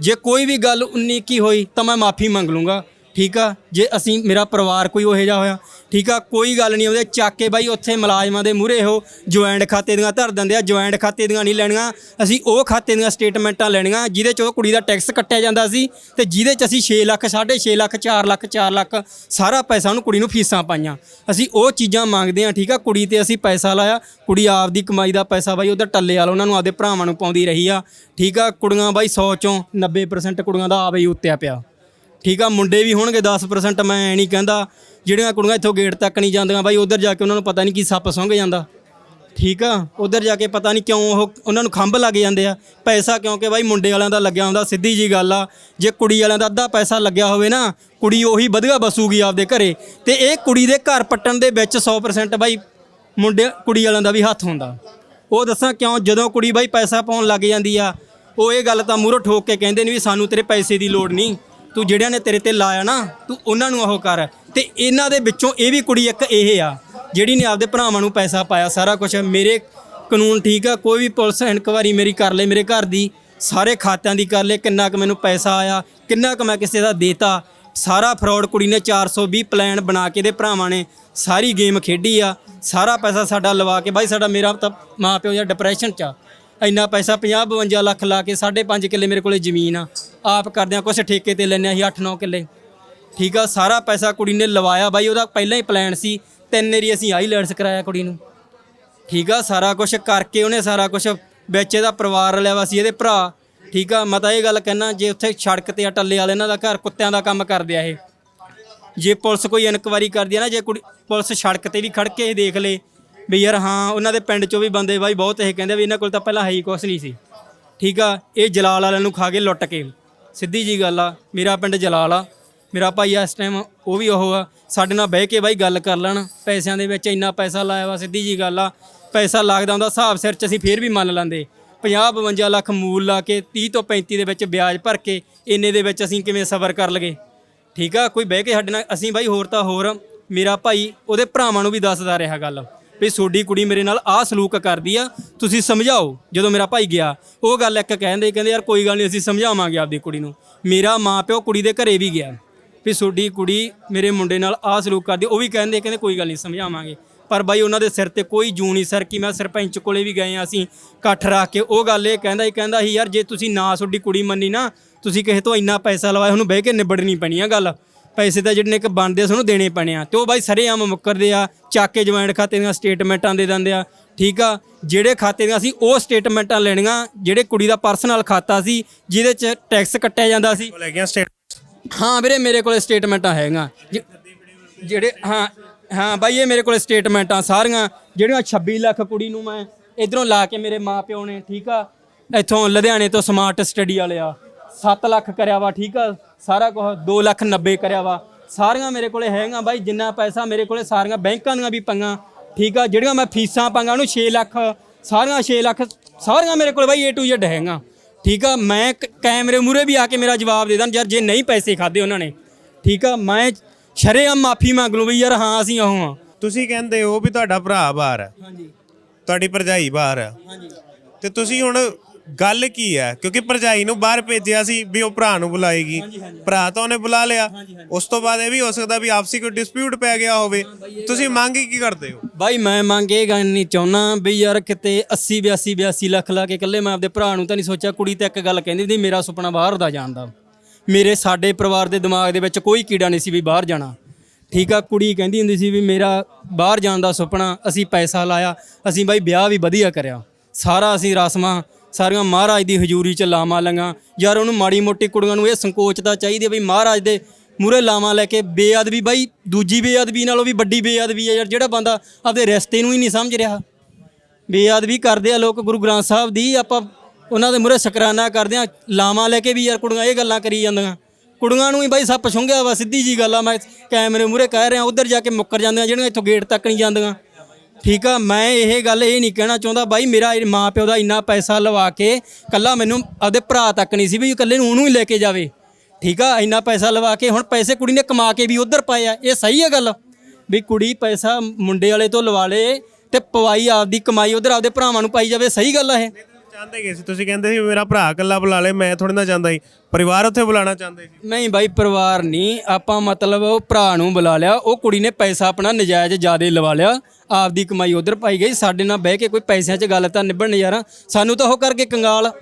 Speaker 1: ਜੇ ਕੋਈ ਵੀ ਗੱਲ 19 ਕੀ ਹੋਈ, ਤਾਂ ਮੈਂ ਮਾਫੀ ਮੰਗ ਲੂੰਗਾ। ਠੀਕ ਆ? ਜੇ ਅਸੀਂ, ਮੇਰਾ ਪਰਿਵਾਰ ਕੋਈ ਉਹੋ ਜਿਹਾ ਹੋਇਆ, ਠੀਕ ਆ? ਕੋਈ ਗੱਲ ਨਹੀਂ, ਉਹਦੇ ਚੱਕ ਕੇ ਬਾਈ ਉੱਥੇ ਮੁਲਾਜ਼ਮਾਂ ਦੇ ਮੂਹਰੇ ਹੋ ਜੁਆਇੰਟ ਖਾਤੇ ਦੀਆਂ ਧਰ ਦਿੰਦੇ ਆ ਜੁਆਇੰਟ ਖਾਤੇ ਦੀਆਂ ਨਹੀਂ ਲੈਣੀਆਂ। ਅਸੀਂ ਉਹ ਖਾਤੇ ਦੀਆਂ ਸਟੇਟਮੈਂਟਾਂ ਲੈਣੀਆਂ, ਜਿਹਦੇ ਚ ਉਹ ਕੁੜੀ ਦਾ ਟੈਕਸ ਕੱਟਿਆ ਜਾਂਦਾ ਸੀ ਤੇ ਜਿਹਦੇ ਚ ਅਸੀਂ 6 ਲੱਖ 6.5 ਲੱਖ 4 ਲੱਖ 4 ਲੱਖ ਸਾਰਾ ਪੈਸਾ ਉਹਨੂੰ ਕੁੜੀ ਨੂੰ ਫੀਸਾਂ ਪਾਈਆਂ। ਅਸੀਂ ਉਹ ਚੀਜ਼ਾਂ ਮੰਗਦੇ ਆ ਠੀਕ ਆ? ਕੁੜੀ ਤੇ ਅਸੀਂ ਪੈਸਾ ਲਾਇਆ, ਕੁੜੀ ਆਪਦੀ ਕਮਾਈ ਦਾ ਪੈਸਾ ਬਾਈ ਉਧਰ ਟੱਲੇ ਵਾਲ ਉਹਨਾਂ ਨੂੰ ਆਪਦੇ ਭਰਾਵਾਂ ਨੂੰ ਪਾਉਂਦੀ ਰਹੀ ਆ, ਠੀਕ ਆ? ਕੁੜੀਆਂ ਬਾਈ 100 ਚੋਂ 90% ਕੁੜੀਆਂ ਦਾ ਆਪ ਹੀ ਉੱਤਿਆ ਪਿਆ। ਠੀਕ ਆ, ਮੁੰਡੇ ਵੀ ਹੋਣਗੇ 10% ਮੈਂ ਐ ਨਹੀਂ ਕਹਿੰਦਾ। ਜਿਹੜੀਆਂ ਕੁੜੀਆਂ ਇੱਥੋਂ ਗੇਟ ਤੱਕ ਨਹੀਂ ਜਾਂਦੀਆਂ ਬਾਈ, ਉਧਰ ਜਾ ਕੇ ਉਹਨਾਂ ਨੂੰ ਪਤਾ ਨਹੀਂ ਕੀ ਸੱਪ ਸੁੰਘ ਜਾਂਦਾ। ਠੀਕ ਆ, ਉਧਰ ਜਾ ਕੇ ਪਤਾ ਨਹੀਂ ਕਿਉਂ ਉਹ, ਉਹਨਾਂ ਨੂੰ ਖੰਭ ਲੱਗ ਜਾਂਦੇ ਆ। ਪੈਸਾ ਕਿਉਂਕਿ ਬਾਈ ਮੁੰਡੇ ਵਾਲਿਆਂ ਦਾ ਲੱਗਿਆ ਹੁੰਦਾ, ਸਿੱਧੀ ਜੀ ਗੱਲ ਆ। ਜੇ ਕੁੜੀ ਵਾਲਿਆਂ ਦਾ ਅੱਧਾ ਪੈਸਾ ਲੱਗਿਆ ਹੋਵੇ ਨਾ, ਕੁੜੀ ਉਹੀ ਵਧੀਆ ਬਸੂਗੀ ਆਪਦੇ ਘਰੇ। ਤੇ ਇਹ ਕੁੜੀ ਦੇ ਘਰ ਪੱਟਣ ਦੇ ਵਿੱਚ 100% ਬਾਈ ਮੁੰਡੇ, ਕੁੜੀ ਵਾਲਿਆਂ ਦਾ ਵੀ ਹੱਥ ਹੁੰਦਾ। ਉਹ ਦੱਸਾਂ ਕਿਉਂ, ਜਦੋਂ ਕੁੜੀ ਬਾਈ ਪੈਸਾ ਪਾਉਣ ਲੱਗ ਜਾਂਦੀ ਆ, ਉਹ ਇਹ ਗੱਲ ਤਾਂ ਮੂਹਰੋਂ ਠੋਕ ਕੇ ਕਹਿੰਦੇ ਨੇ ਵੀ ਸਾਨੂੰ ਤੇਰੇ ਪੈਸੇ ਦੀ ਲੋੜ ਨਹੀਂ। ਤੂੰ ਜਿਹੜਿਆਂ ਨੇ ਤੇਰੇ ਤੇ ਲਾਇਆ ਨਾ, ਤੂੰ ਉਹਨਾਂ ਨੂੰ ਉਹ ਕਰ। ਤੇ ਇਹਨਾਂ ਦੇ ਵਿੱਚੋਂ ਇਹ ਵੀ ਕੁੜੀ ਇੱਕ ਇਹ ਆ, ਜਿਹੜੀ ਨੇ ਆਪਦੇ ਭਰਾਵਾਂ ਨੂੰ ਪੈਸਾ ਪਾਇਆ, ਸਾਰਾ ਕੁਝ ਮੇਰੇ ਕਾਨੂੰਨ ਠੀਕ ਆ, ਕੋਈ ਵੀ ਪੁਲਿਸ ਇਨਕੁਆਰੀ ਮੇਰੀ ਕਰ ਲੇ, ਮੇਰੇ ਘਰ ਦੀ ਸਾਰੇ ਖਾਤਿਆਂ ਦੀ ਕਰ ਲੇ, ਕਿੰਨਾ ਕੁ ਮੈਨੂੰ ਪੈਸਾ ਆਇਆ, ਕਿੰਨਾ ਕੁ ਮੈਂ ਕਿਸੇ ਦਾ ਦੇਤਾ। ਸਾਰਾ ਫਰਾਡ ਕੁੜੀ ਨੇ 420 ਪਲਾਨ ਬਣਾ ਕੇ ਦੇ ਭਰਾਵਾਂ ਨੇ ਸਾਰੀ ਗੇਮ ਖੇਡੀ ਆ। ਸਾਰਾ ਪੈਸਾ ਸਾਡਾ ਲਵਾ ਕੇ, ਬਾਈ ਸਾਡਾ ਮੇਰਾ ਤਾਂ ਮਾਂ ਪਿਓ ਜਾਂ ਡਿਪਰੈਸ਼ਨ ਚ ਆ। ਇੰਨਾ ਪੈਸਾ 50 52 ਲੱਖ ਲਾ ਕੇ 5.5 ਕਿੱਲੇ ਮੇਰੇ ਕੋਲੇ ਜ਼ਮੀਨ ਆ। ਆਪ ਕਰਦੇ ਆ ਕੁਛ ਠੇਕੇ ਤੇ ਲੈਣੇ ਅਸੀਂ 8-9 ਕਿੱਲੇ। ਠੀਕ ਆ, ਸਾਰਾ ਪੈਸਾ ਕੁੜੀ ਨੇ ਲਵਾਇਆ ਬਾਈ, ਉਹਦਾ ਪਹਿਲਾਂ ਹੀ ਪਲਾਨ ਸੀ, ਤਿੰਨ ਵਾਰੀ ਅਸੀਂ ਆਈਲੈਂਡਸ ਕਰਾਇਆ ਕੁੜੀ ਨੂੰ। ਠੀਕ ਆ, ਸਾਰਾ ਕੁਝ ਕਰਕੇ ਉਹਨੇ ਸਾਰਾ ਕੁਝ ਵਿੱਚ ਇਹਦਾ ਪਰਿਵਾਰ ਲਿਆ ਵਾ ਸੀ, ਇਹਦੇ ਭਰਾ। ਠੀਕ ਆ, ਮੈਂ ਤਾਂ ਇਹ ਗੱਲ ਕਹਿਣਾ, ਜੇ ਉੱਥੇ ਸੜਕ ਤੇ ਆ ਟੱਲੇ ਵਾਲੇ ਇਹਨਾਂ ਦਾ ਘਰ, ਕੁੱਤਿਆਂ ਦਾ ਕੰਮ ਕਰਦੇ ਆ ਇਹ। ਜੇ ਪੁਲਿਸ ਕੋਈ ਇਨਕੁਆਰੀ ਕਰਦੀ ਆ ਨਾ, ਜੇ ਕੁੜੀ ਪੁਲਿਸ ਸੜਕ ਤੇ ਵੀ ਖੜ ਕੇ ਦੇਖ ਲੇ ਵੀ ਯਾਰ ਹਾਂ, ਉਹਨਾਂ ਦੇ ਪਿੰਡ ਚੋਂ ਵੀ ਬੰਦੇ ਬਾਈ ਬਹੁਤ ਇਹ ਕਹਿੰਦੇ ਵੀ ਇਹਨਾਂ ਕੋਲ ਤਾਂ ਪਹਿਲਾਂ ਹੈ ਹੀ ਕੁਛ ਨਹੀਂ ਸੀ। ਠੀਕ ਆ, ਇਹ ਜਲਾਲ ਵਾਲਿਆਂ ਨੂੰ ਖਾ ਕੇ ਲੁੱਟ ਕੇ। ਸਿੱਧੀ ਜੀ ਗੱਲ ਆ, ਮੇਰਾ ਪਿੰਡ ਜਲਾਲ ਆ। ਮੇਰਾ ਭਾਈ ਇਸ ਟਾਈਮ ਉਹ ਵੀ ਉਹ ਆ। ਸਾਡੇ ਨਾਲ ਬਹਿ ਕੇ ਬਾਈ ਗੱਲ ਕਰ ਲੈਣ, ਪੈਸਿਆਂ ਦੇ ਵਿੱਚ ਇੰਨਾ ਪੈਸਾ ਲਾਇਆ ਵਾ, ਸਿੱਧੀ ਜੀ ਗੱਲ ਆ। ਪੈਸਾ ਲੱਗਦਾ ਹੁੰਦਾ, ਹਿਸਾਬ ਸਿਰ ਚ ਅਸੀਂ ਫੇਰ ਵੀ ਮੰਨ ਲੈਂਦੇ। 50 52 ਲੱਖ ਮੂਲ ਲਾ ਕੇ 30 ਤੋਂ 35 ਦੇ ਵਿੱਚ ਵਿਆਜ ਭਰ ਕੇ, ਇੰਨੇ ਦੇ ਵਿੱਚ ਅਸੀਂ ਕਿਵੇਂ ਸਬਰ ਕਰ ਲਗੇ ਠੀਕ ਆ, ਕੋਈ ਬਹਿ ਕੇ ਸਾਡੇ ਨਾਲ, ਅਸੀਂ ਬਾਈ ਹੋਰ ਤਾਂ ਹੋਰ ਮੇਰਾ ਭਾਈ, ਉਹਦੇ ਭਰਾਵਾਂ ਨੂੰ ਵੀ ਦੱਸਦਾ ਰਿਹਾ ਗੱਲ। ਵੀ ਤੁਹਾਡੀ ਕੁੜੀ ਮੇਰੇ ਨਾਲ ਆਹ ਸਲੂਕ ਕਰਦੀ ਆ, ਤੁਸੀਂ ਸਮਝਾਓ ਜਦੋਂ ਮੇਰਾ ਭਾਈ ਗਿਆ। ਉਹ ਗੱਲ ਇੱਕ ਕਹਿੰਦੇ ਕਹਿੰਦੇ, ਯਾਰ ਕੋਈ ਗੱਲ ਨਹੀਂ, ਅਸੀਂ ਸਮਝਾਵਾਂਗੇ ਆਪਦੀ ਕੁੜੀ ਨੂੰ। ਮੇਰਾ ਮਾਂ ਪਿਓ ਕੁੜੀ ਦੇ ਘਰੇ ਵੀ ਗਿਆ। ਵੀ ਤੁਹਾਡੀ ਕੁੜੀ ਮੇਰੇ ਮੁੰਡੇ ਨਾਲ ਆਹ ਸਲੂਕ ਕਰਦੀ, ਉਹ ਵੀ ਕਹਿੰਦੇ ਕਹਿੰਦੇ, ਕੋਈ ਗੱਲ ਨਹੀਂ, ਸਮਝਾਵਾਂਗੇ। ਪਰ ਬਾਈ, ਉਹਨਾਂ ਦੇ ਸਿਰ ਤੇ ਕੋਈ ਜੂ ਨਹੀਂ ਸਰ, ਕਿ ਮੈਂ ਸਰਪੰਚ ਕੋਲੇ ਵੀ ਗਏ ਆ ਅਸੀਂ, ਇਕੱਠ ਰੱਖ ਕੇ। ਉਹ ਗੱਲ ਇਹ ਕਹਿੰਦਾ ਹੀ ਕਹਿੰਦਾ ਸੀ, ਯਾਰ, ਜੇ ਤੁਸੀਂ ਨਾ ਤੁਹਾਡੀ ਕੁੜੀ ਮੰਨੀ ਨਾ, ਤੁਸੀਂ ਕਿਸੇ ਤੋਂ ਇੰਨਾ ਪੈਸਾ ਲਵਾਇਆ, ਉਹਨੂੰ ਬਹਿ ਕੇ ਨਿਬੜਨੀ ਪੈਣੀ ਆ ਗੱਲ। ਪੈਸੇ ਤਾਂ ਜਿਹੜੇ ਨੇ ਕਿ ਬਣਦੇ ਆ ਤੁਹਾਨੂੰ ਦੇਣੇ ਪੈਣੇ ਆ। ਤੇ ਉਹ ਬਾਈ ਸਰੇਆਮ ਮੁੱਕਰਦੇ ਆ ਚੱਕ ਕੇ ਜੁਆਇੰਟ ਖਾਤੇ ਦੀਆਂ ਸਟੇਟਮੈਂਟਾਂ ਦੇ ਦਿੰਦੇ ਆ। ਠੀਕ ਆ? ਜਿਹੜੇ ਖਾਤੇ ਦੀਆਂ ਸੀ ਉਹ ਸਟੇਟਮੈਂਟਾਂ ਲੈਣੀਆਂ ਜਿਹੜੇ ਕੁੜੀ ਦਾ ਪਰਸਨਲ ਖਾਤਾ ਸੀ ਜਿਹਦੇ 'ਚ ਟੈਕਸ ਕੱਟਿਆ ਜਾਂਦਾ ਸੀ।
Speaker 2: ਲੈ ਗਿਆ ਸਟੇਟ
Speaker 1: ਹਾਂ ਵੀਰੇ ਮੇਰੇ ਕੋਲੇ ਸਟੇਟਮੈਂਟਾਂ ਹੈਗੀਆਂ। ਜਿ- ਜਿਹੜੇ ਹਾਂ ਹਾਂ ਬਾਈ ਇਹ ਮੇਰੇ ਕੋਲੇ ਸਟੇਟਮੈਂਟਾਂ ਸਾਰੀਆਂ। ਜਿਹੜੀਆਂ 26 ਲੱਖ ਕੁੜੀ ਨੂੰ ਮੈਂ ਇਧਰੋਂ ਲਾ ਕੇ ਮੇਰੇ ਮਾਪਿਓ ਨੇ ਠੀਕ ਆ? ਇੱਥੋਂ ਲੁਧਿਆਣੇ ਤੋਂ ਸਮਾਰਟ ਸਟੱਡੀ ਵਾਲੇ ਆ। 7 ਲੱਖ ਕਰਿਆ ਵਾ ਠੀਕ ਆ? ਸਾਰਾ ਕੁਝ 2 ਲੱਖ 90 ਕਰਿਆ ਵਾ। ਸਾਰੀਆਂ ਮੇਰੇ ਕੋਲੇ ਹੈਗੀਆਂ ਬਾਈ ਜਿੰਨਾ ਪੈਸਾ ਮੇਰੇ ਕੋਲੇ ਸਾਰੀਆਂ ਬੈਂਕਾਂ ਦੀਆਂ ਵੀ ਪੰਗਾਂ ਠੀਕ ਆ? ਜਿਹੜੀਆਂ ਮੈਂ ਫੀਸਾਂ ਪੰਗਾਂ ਉਹਨੂੰ 6 ਲੱਖ ਸਾਰੀਆਂ 6 ਲੱਖ ਸਾਰੀਆਂ ਮੇਰੇ ਕੋਲ ਬਾਈ A to Z ਹੈਗੀਆਂ ਠੀਕ ਆ? ਮੈਂ ਕੈਮਰੇ ਮੂਰੇ ਵੀ ਆ ਕੇ ਮੇਰਾ ਜਵਾਬ ਦੇ ਦਾਂ ਯਾਰ ਜੇ ਨਹੀਂ ਪੈਸੇ ਖਾਦੇ ਉਹਨਾਂ ਨੇ ਠੀਕ ਆ? ਮੈਂ ਸ਼ਰੇਆਮ ਮਾਫੀ ਮੰਗ ਲੂ ਵੀ ਯਾਰ ਹਾਂ ਅਸੀਂ ਉਹ ਹਾਂ
Speaker 2: ਤੁਸੀਂ ਕਹਿੰਦੇ ਹੋ ਵੀ ਤੁਹਾਡਾ ਭਰਾ ਬਾਹਰ ਹੈ।
Speaker 1: ਹਾਂਜੀ।
Speaker 2: ਤੁਹਾਡੀ ਭਰਜਾਈ ਬਾਹਰ ਹੈ।
Speaker 1: ਹਾਂਜੀ।
Speaker 2: ਤੇ ਤੁਸੀਂ ਹੁਣ ਗੱਲ ਕੀ ਹੈ? ਕਿਉਂਕਿ ਭਰਜਾਈ ਨੂੰ ਬਾਹਰ ਭੇਜਿਆ ਸੀ ਵੀ ਉਹ ਭਰਾ ਨੂੰ ਬੁਲਾਏਗੀ। ਭਰਾ ਤਾਂ ਉਹਨੇ ਬੁਲਾ ਲਿਆ। ਉਸ ਤੋਂ ਬਾਅਦ ਇਹ ਵੀ ਹੋ ਸਕਦਾ ਵੀ ਆਪਸੀ ਕੋਈ ਡਿਸਪਿਊਟ ਪੈ ਗਿਆ ਹੋਵੇ। ਤੁਸੀਂ ਮੰਗ ਕੀ ਕਰਦੇ ਹੋ?
Speaker 1: ਬਾਈ ਮੈਂ ਮੰਗ ਇਹ ਗੱਲ ਨਹੀਂ ਚਾਹੁੰਦਾ ਵੀ ਯਾਰ ਕਿਤੇ 80 82 82 ਲੱਖ ਲਾ ਕੇ ਇਕੱਲੇ ਮੈਂ ਆਪਦੇ ਭਰਾ ਨੂੰ ਤਾਂ ਨਹੀਂ ਸੋਚਿਆ। ਕੁੜੀ ਤਾਂ ਇੱਕ ਗੱਲ ਕਹਿੰਦੀ ਸੀ ਮੇਰਾ ਸੁਪਨਾ ਬਾਹਰ ਦਾ ਜਾਣ ਦਾ। ਮੇਰੇ ਸਾਡੇ ਪਰਿਵਾਰ ਦੇ ਦਿਮਾਗ ਦੇ ਵਿੱਚ ਕੋਈ ਕੀੜਾ ਨਹੀਂ ਸੀ ਵੀ ਬਾਹਰ ਜਾਣਾ। ਠੀਕ ਆ ਕੁੜੀ ਕਹਿੰਦੀ ਹੁੰਦੀ ਸੀ ਵੀ ਮੇਰਾ ਬਾਹਰ ਜਾਣ ਦਾ ਸੁਪਨਾ ਅਸੀਂ ਪੈਸਾ ਲਾਇਆ ਅਸੀਂ ਬਾਈ ਵਿਆਹ ਵੀ ਵਧੀਆ ਕਰਿਆ। ਸਾਰਾ ਅਸੀਂ ਰਸਮਾਂ ਸਾਰੀਆਂ ਮਹਾਰਾਜ ਦੀ ਹਜ਼ੂਰੀ ਚ ਲਾਵਾਂ ਲਈਆਂ ਯਾਰ ਉਹਨੂੰ ਮਾੜੀ ਮੋਟੀ ਕੁੜੀਆਂ ਨੂੰ ਇਹ ਸੰਕੋਚ ਤਾਂ ਚਾਹੀਦੀ ਹੈ ਵੀ ਮਹਾਰਾਜ ਦੇ ਮੂਰੇ ਲਾਵਾਂ ਲੈ ਕੇ ਬੇਅਦਬੀ, ਬਾਈ ਦੂਜੀ ਬੇਅਦਬੀ ਨਾਲੋਂ ਵੀ ਵੱਡੀ ਬੇਅਦਬੀ ਹੈ ਯਾਰ, ਜਿਹੜਾ ਬੰਦਾ ਆਪਦੇ ਰਿਸ਼ਤੇ ਨੂੰ ਹੀ ਨਹੀਂ ਸਮਝ ਰਿਹਾ। ਬੇਅਦਬੀ ਕਰਦੇ ਆ ਲੋਕ, ਗੁਰੂ ਗ੍ਰੰਥ ਸਾਹਿਬ ਦੀ ਆਪਾਂ ਉਹਨਾਂ ਦੇ ਮੂਰੇ ਸ਼ੁਕਰਾਨਾ ਕਰਦੇ ਆ, ਲਾਵਾਂ ਲੈ ਕੇ ਵੀ ਯਾਰ ਕੁੜੀਆਂ ਇਹ ਗੱਲਾਂ ਕਰੀ ਜਾਂਦੀਆਂ। ਕੁੜੀਆਂ ਨੂੰ ਹੀ ਬਾਈ ਸੱਪ ਛੁੰਗਿਆ ਵਾ, ਸਿੱਧੀ ਜੀ ਗੱਲ ਆ, ਮੈਂ ਕੈਮਰੇ ਮੂਰੇ ਕਹਿ ਰਿਹਾ, ਉਧਰ ਜਾ ਕੇ ਮੁੱਕਰ ਜਾਂਦੀਆਂ ਜਿਹੜੀਆਂ ਇੱਥੋਂ ਗੇਟ ਤੱਕ ਨਹੀਂ ਜਾਂਦੀਆਂ। ਠੀਕ ਆ, ਮੈਂ ਇਹ ਗੱਲ ਇਹ ਨਹੀਂ ਕਹਿਣਾ ਚਾਹੁੰਦਾ, ਬਾਈ ਮੇਰਾ ਮਾਂ ਪਿਓ ਦਾ ਇੰਨਾ ਪੈਸਾ ਲਵਾ ਕੇ ਕੱਲਾ ਮੈਨੂੰ ਆਪਦੇ ਭਰਾ ਤੱਕ ਨਹੀਂ ਸੀ ਵੀ ਇਕੱਲੇ ਨੂੰ ਉਹਨੂੰ ਹੀ ਲੈ ਕੇ ਜਾਵੇ। ਠੀਕ ਆ, ਇੰਨਾ ਪੈਸਾ ਲਵਾ ਕੇ ਹੁਣ ਪੈਸੇ ਕੁੜੀ ਨੇ ਕਮਾ ਕੇ ਵੀ ਉਧਰ ਪਾਏ ਆ, ਇਹ ਸਹੀ ਹੈ ਗੱਲ? ਵੀ ਕੁੜੀ ਪੈਸਾ ਮੁੰਡੇ ਵਾਲੇ ਤੋਂ ਲਵਾ ਲੇ ਤੇ ਪਵਾਈ ਆਪਦੀ ਕਮਾਈ ਉਧਰ ਆਪਦੇ ਭਰਾਵਾਂ ਨੂੰ ਪਾਈ ਜਾਵੇ, ਸਹੀ ਗੱਲ ਆ ਇਹ?
Speaker 2: ਚਾਹੁੰਦੇ ਗਏ ਸੀ? ਤੁਸੀਂ ਕਹਿੰਦੇ ਸੀ ਮੇਰਾ ਭਰਾ ਇਕੱਲਾ ਬੁਲਾ ਲੇ, ਮੈਂ ਥੋੜੀ ਨਾ ਚਾਹੁੰਦਾ ਸੀ ਪਰਿਵਾਰ ਉੱਥੇ ਬੁਲਾਉਣਾ ਚਾਹੁੰਦੇ ਸੀ?
Speaker 1: ਨਹੀਂ ਬਾਈ, ਪਰਿਵਾਰ ਨਹੀਂ। ਆਪਾਂ ਮਤਲਬ ਉਹ ਭਰਾ ਨੂੰ ਬੁਲਾ ਲਿਆ, ਉਹ ਕੁੜੀ ਨੇ ਪੈਸਾ ਆਪਣਾ ਨਜਾਇਜ਼ ਜ਼ਿਆਦਾ ਲਵਾ ਲਿਆ। ਆਪਦੀ ਕਮਾਈ ਉਧਰ ਪਾਈ ਗਈ। ਸਾਡੇ ਨਾਲ ਬਹਿ ਕੇ ਕੋਈ ਪੈਸਿਆਂ 'ਚ ਗੱਲ ਤਾਂ ਨਿਭਣ ਯਾਰ। ਸਾਨੂੰ ਤਾਂ ਉਹ ਕਰਕੇ ਕੰਗਾਲ।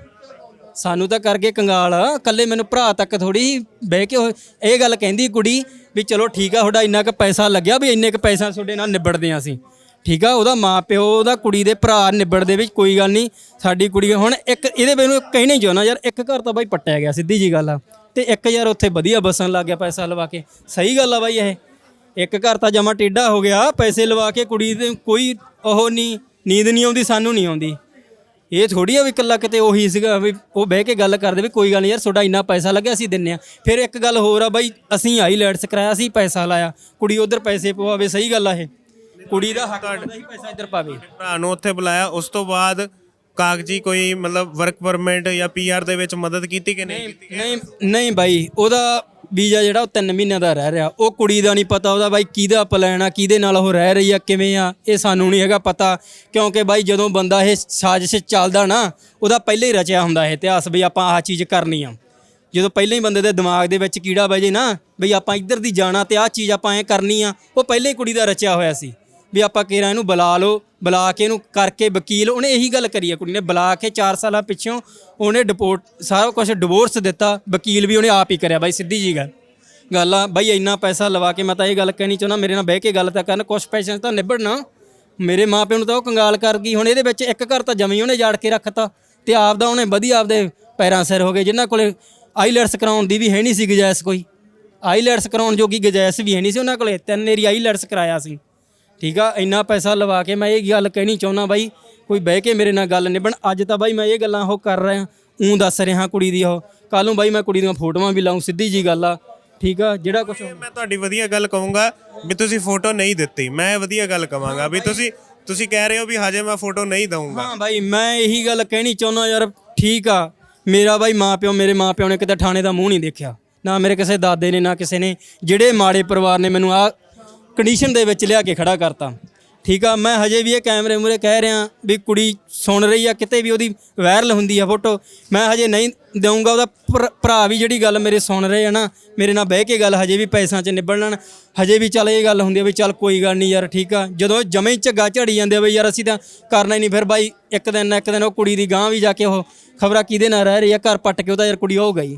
Speaker 1: ਸਾਨੂੰ ਤਾਂ ਕਰਕੇ ਕੰਗਾਲ। ਕੱਲੇ ਮੈਨੂੰ ਭਰਾ ਤੱਕ ਥੋੜੀ ਬਹਿ ਕੇ ਉਹ- ਇਹ ਗੱਲ ਕਹਿੰਦੀ ਕੁੜੀ ਵੀ ਚਲੋ ਠੀਕ ਆ, ਤੁਹਾਡਾ ਇੰਨਾ ਕੁ ਪੈਸਾ ਲੱਗਿਆ ਵੀ ਇੰਨੇ ਕੁ ਪੈਸਾ ਤੁਹਾਡੇ ਨਾਲ ਨਿਬੜਦੇ ਆ ਅਸੀਂ। ਠੀਕ ਆ, ਉਹਦਾ ਮਾਂ ਪਿਓ, ਉਹਦਾ ਕੁੜੀ ਦੇ ਭਰਾ ਨਿਬੜ ਦੇ ਵਿੱਚ ਕੋਈ ਗੱਲ ਨਹੀਂ। ਸਾਡੀ ਕੁੜੀ ਹੁਣ ਇੱਕ ਇਹਦੇ ਮੈਨੂੰ ਕਹਿਣਾ ਹੀ ਚਾਹੁੰਦਾ, ਯਾਰ ਇੱਕ ਘਰ ਤਾਂ ਬਾਈ ਪੱਟਿਆ ਗਿਆ, ਸਿੱਧੀ ਜੀ ਗੱਲ ਆ। ਤੇ ਇੱਕ ਯਾਰ ਉੱਥੇ ਵਧੀਆ ਬਸਣ ਲੱਗ ਗਿਆ, ਪੈਸਾ ਲਵਾ ਕੇ। ਸਹੀ ਗੱਲ ਆ ਬਾਈ ਇਹ। ਇੱਕ ਘਰ ਤਾਂ ਜਮਾ ਟੇਢਾ ਹੋ ਗਿਆ, ਪੈਸੇ ਲਵਾ ਕੇ ਕੁੜੀ ਦੇ ਕੋਈ ਉਹ ਨਹੀਂ, ਨੀਂਦ ਨਹੀਂ ਆਉਂਦੀ, ਸਾਨੂੰ ਨਹੀਂ ਆਉਂਦੀ। ਇਹ ਥੋੜੀ ਆ ਵੀ ਇਕੱਲਾ ਕਿਤੇ ਉਹੀ ਸੀਗਾ ਵੀ ਉਹ ਬਹਿ ਕੇ ਗੱਲ ਕਰਦੇ ਵੀ ਕੋਈ ਗੱਲ ਨਹੀਂ ਯਾਰ, ਤੁਹਾਡਾ ਇੰਨਾ ਪੈਸਾ ਲੱਗਿਆ, ਅਸੀਂ ਦਿੰਨੇ ਆ। ਫਿਰ ਇੱਕ ਗੱਲ ਹੋਰ ਆ ਬਾਈ, ਅਸੀਂ ਆਈਲੈਟਸ ਕਰਾਇਆ ਸੀ ਪੈਸਾ ਲਾਇਆ। ਕੁੜੀ ਉਧਰ ਪੈਸੇ ਪਵਾਵੇ, ਸਹੀ ਗੱਲ ਆ ਇਹ। ਕੁੜੀ ਦਾ ਹੱਕ ਬਣਦਾ ਹੀ ਪੈਸਾ ਇੱਧਰ ਪਾਵੇ।
Speaker 2: ਭਰਾ ਨੂੰ ਉੱਥੇ ਬੁਲਾਇਆ ਉਸ ਤੋਂ ਬਾਅਦ ਕਾਗਜ਼ੀ ਕੋਈ ਮਤਲਬ ਵਰਕ ਪਰਮਿਟ ਜਾਂ ਪੀਆਰ ਦੇ ਵਿੱਚ ਮਦਦ ਕੀਤੀ ਕਿ ਨਹੀਂ ਕੀਤੀ
Speaker 1: ਨਹੀਂ ਨਹੀਂ ਬਾਈ ਉਹਦਾ ਵੀਜ਼ਾ ਜਿਹੜਾ ਉਹ 3 ਮਹੀਨਿਆਂ ਦਾ ਰਹਿ ਰਿਹਾ। ਉਹ ਕੁੜੀ ਦਾ ਨਹੀਂ ਪਤਾ ਉਹਦਾ ਬਾਈ ਕਿਹਦਾ ਪਲਾਨ ਆ ਕਿਹਦੇ ਨਾਲ ਉਹ ਰਹਿ ਰਹੀ ਆ ਕਿਵੇਂ ਆ ਇਹ ਸਾਨੂੰ ਨਹੀਂ ਹੈਗਾ ਪਤਾ। ਕਿਉਂਕਿ ਬਾਈ ਜਦੋਂ ਬੰਦਾ ਇਹ ਸਾਜ਼ਿਸ਼ ਚੱਲਦਾ ਨਾ ਉਹਦਾ ਪਹਿਲੇ ਹੀ ਰਚਿਆ ਹੁੰਦਾ ਇਹ ਇਤਿਹਾਸ ਵੀ ਆਪਾਂ ਆਹ ਚੀਜ਼ ਕਰਨੀ ਆ। ਜਦੋਂ ਪਹਿਲਾਂ ਹੀ ਬੰਦੇ ਦੇ ਦਿਮਾਗ ਦੇ ਵਿੱਚ ਕੀੜਾ ਬਹਿ ਜੇ ਨਾ ਬਈ ਆਪਾਂ ਇੱਧਰ ਦੀ ਜਾਣਾ ਤੇ ਆਹ ਚੀਜ਼ ਆਪਾਂ ਐ ਕਰਨੀ ਆ ਉਹ ਪਹਿਲੇ ਹੀ ਕੁੜੀ ਦਾ ਰਚਿਆ ਹੋਇਆ ਸੀ। ਵੀ ਆਪਾਂ ਕਿਹੜਾ ਇਹਨੂੰ ਬੁਲਾ ਲਓ, ਬੁਲਾ ਕੇ ਇਹਨੂੰ ਕਰਕੇ ਵਕੀਲ, ਉਹਨੇ ਇਹੀ ਗੱਲ ਕਰੀ ਆ ਕੁੜੀ ਨੇ, ਬੁਲਾ ਕੇ 4 ਸਾਲਾਂ ਪਿੱਛੋਂ ਉਹਨੇ ਡਿਪੋਰਟ ਸਾਰਾ ਕੁਝ ਡਿਵੋਰਸ ਦਿੱਤਾ, ਵਕੀਲ ਵੀ ਉਹਨੇ ਆਪ ਹੀ ਕਰਿਆ ਬਾਈ, ਸਿੱਧੀ ਜੀ ਗੱਲ। ਗੱਲ ਆ, ਬਾਈ ਇੰਨਾ ਪੈਸਾ ਲਵਾ ਕੇ ਮੈਂ ਤਾਂ ਇਹ ਗੱਲ ਕਹਿਣੀ ਚਾਹੁੰਦਾ, ਮੇਰੇ ਨਾਲ ਬਹਿ ਕੇ ਗੱਲ ਤਾਂ ਕਰਨ, ਕੁਛ ਪੈਸਿਆਂ 'ਚ ਤਾਂ ਨਿਬੜਨਾ। ਮੇਰੇ ਮਾਪਿਆਂ ਨੂੰ ਤਾਂ ਉਹ ਕੰਗਾਲ ਕਰ ਗਈ, ਹੁਣ ਇਹਦੇ ਵਿੱਚ ਇੱਕ ਘਰ ਤਾਂ ਜਮੀ ਉਹਨੇ ਜਾੜ ਕੇ ਰੱਖਤਾ, ਤੇ ਆਪਦਾ ਉਹਨੇ ਵਧੀਆ ਆਪਦੇ ਪੈਰਾਂ ਸਿਰ ਹੋ ਗਏ, ਜਿਨ੍ਹਾਂ ਕੋਲੇ ਆਈਲੈਟਸ ਕਰਾਉਣ ਦੀ ਵੀ ਹੈ ਨਹੀਂ ਸੀ ਗੁਜਾਇਸ਼ ਕੋਈ। ਆਈਲੈਟਸ ਕਰਾਉਣ ਜੋਗੀ ਗੁਜਾਇਸ਼ ਵੀ ਹੈ ਨਹੀਂ ਸੀ ਉਹਨਾਂ ਕੋਲੇ, ਤਿੰਨ ਏਰੀ ਆਈਲੈਟਸ ਕਰਾਇਆ ਸੀ। ਠੀਕ ਆ ਇੰਨਾ ਪੈਸਾ ਲਵਾ ਕੇ ਮੈਂ ਇਹ ਗੱਲ ਕਹਿਣੀ ਚਾਹੁੰਦਾ ਬਾਈ ਕੋਈ ਬਹਿ ਕੇ ਮੇਰੇ ਨਾਲ ਗੱਲ ਨਿਭਣ। ਅੱਜ ਤਾਂ ਬਾਈ ਮੈਂ ਇਹ ਗੱਲਾਂ ਉਹ ਕਰ ਰਿਹਾ ਉਂ ਦੱਸ ਰਿਹਾ ਕੁੜੀ ਦੀ ਉਹ। ਕੱਲ ਨੂੰ ਬਾਈ ਮੈਂ ਕੁੜੀ ਦੀਆਂ ਫੋਟੋਆਂ ਵੀ ਲਾਉਂ ਸਿੱਧੀ ਜੀ ਗੱਲ ਆ। ਠੀਕ ਆ ਜਿਹੜਾ ਕੁਝ
Speaker 2: ਮੈਂ ਤੁਹਾਡੀ ਵਧੀਆ ਗੱਲ ਕਹੂੰਗਾ ਵੀ ਤੁਸੀਂ ਫੋਟੋ ਨਹੀਂ ਦਿੱਤੀ। ਮੈਂ ਵਧੀਆ ਗੱਲ ਕਵਾਂਗਾ ਵੀ ਤੁਸੀਂ ਤੁਸੀਂ ਕਹਿ ਰਹੇ ਹੋ ਵੀ ਹਜੇ ਮੈਂ ਫੋਟੋ ਨਹੀਂ ਦਊਂਗਾ।
Speaker 1: ਹਾਂ ਬਾਈ ਮੈਂ ਇਹੀ ਗੱਲ ਕਹਿਣੀ ਚਾਹੁੰਦਾ ਯਾਰ ਠੀਕ ਆ। ਮੇਰਾ ਬਾਈ ਮਾਪਿਓ ਮੇਰੇ ਮਾਪਿਓ ਨੇ ਕਿਤੇ ਥਾਣੇ ਦਾ ਮੂੰਹ ਨਹੀਂ ਦੇਖਿਆ। ਨਾ ਮੇਰੇ ਕਿਸੇ ਦਾਦੇ ਨੇ ਨਾ ਕਿਸੇ ਨੇ। ਜਿਹੜੇ ਮਾੜੇ ਪਰਿਵਾਰ ਨੇ ਮੈਨੂੰ ਆ ਕੰਡੀਸ਼ਨ ਦੇ ਵਿੱਚ ਲਿਆ ਕੇ ਖੜਾ ਕਰਤਾ। ਠੀਕ ਆ, ਮੈਂ ਹਜੇ ਵੀ ਇਹ ਕੈਮਰੇ ਮੂਰੇ ਕਹਿ ਰਿਹਾ ਵੀ ਕੁੜੀ ਸੁਣ ਰਹੀ ਆ, ਕਿਤੇ ਵੀ ਉਹਦੀ ਵਾਇਰਲ ਹੁੰਦੀ ਆ ਫੋਟੋ ਮੈਂ ਹਜੇ ਨਹੀਂ ਦਊਂਗਾ ਉਹਦਾ ਭਰ- ਭਰਾ ਵੀ ਜਿਹੜੀ ਗੱਲ ਮੇਰੇ ਸੁਣ ਰਹੇ ਆ ਨਾ, ਮੇਰੇ ਨਾਲ ਬਹਿ ਕੇ ਗੱਲ ਹਜੇ ਵੀ ਪੈਸਿਆਂ 'ਚ ਨਿਭਲਣ ਹਜੇ ਵੀ ਚੱਲ ਇਹ ਗੱਲ ਹੁੰਦੀ ਆ ਵੀ ਚੱਲ ਕੋਈ ਗੱਲ ਨਹੀਂ ਯਾਰ, ਠੀਕ ਆ। ਜਦੋਂ ਜਮੇ ਝੱਗਾ ਝੜੀ ਜਾਂਦੇ ਆ ਵੀ ਯਾਰ ਅਸੀਂ ਤਾਂ ਕਰਨਾ ਹੀ ਨਹੀਂ, ਫਿਰ ਬਾਈ ਇੱਕ ਦਿਨ ਇੱਕ ਦਿਨ ਉਹ ਕੁੜੀ ਦੀ ਗਾਂ ਵੀ ਜਾ ਕੇ ਉਹ ਖਬਰਾਂ ਕਿਹਦੇ ਨਾਲ ਰਹਿ ਰਹੀ ਆ, ਘਰ ਪੱਟ ਕੇ ਉਹਦਾ ਯਾਰ ਕੁੜੀ ਹੋ ਗਈ।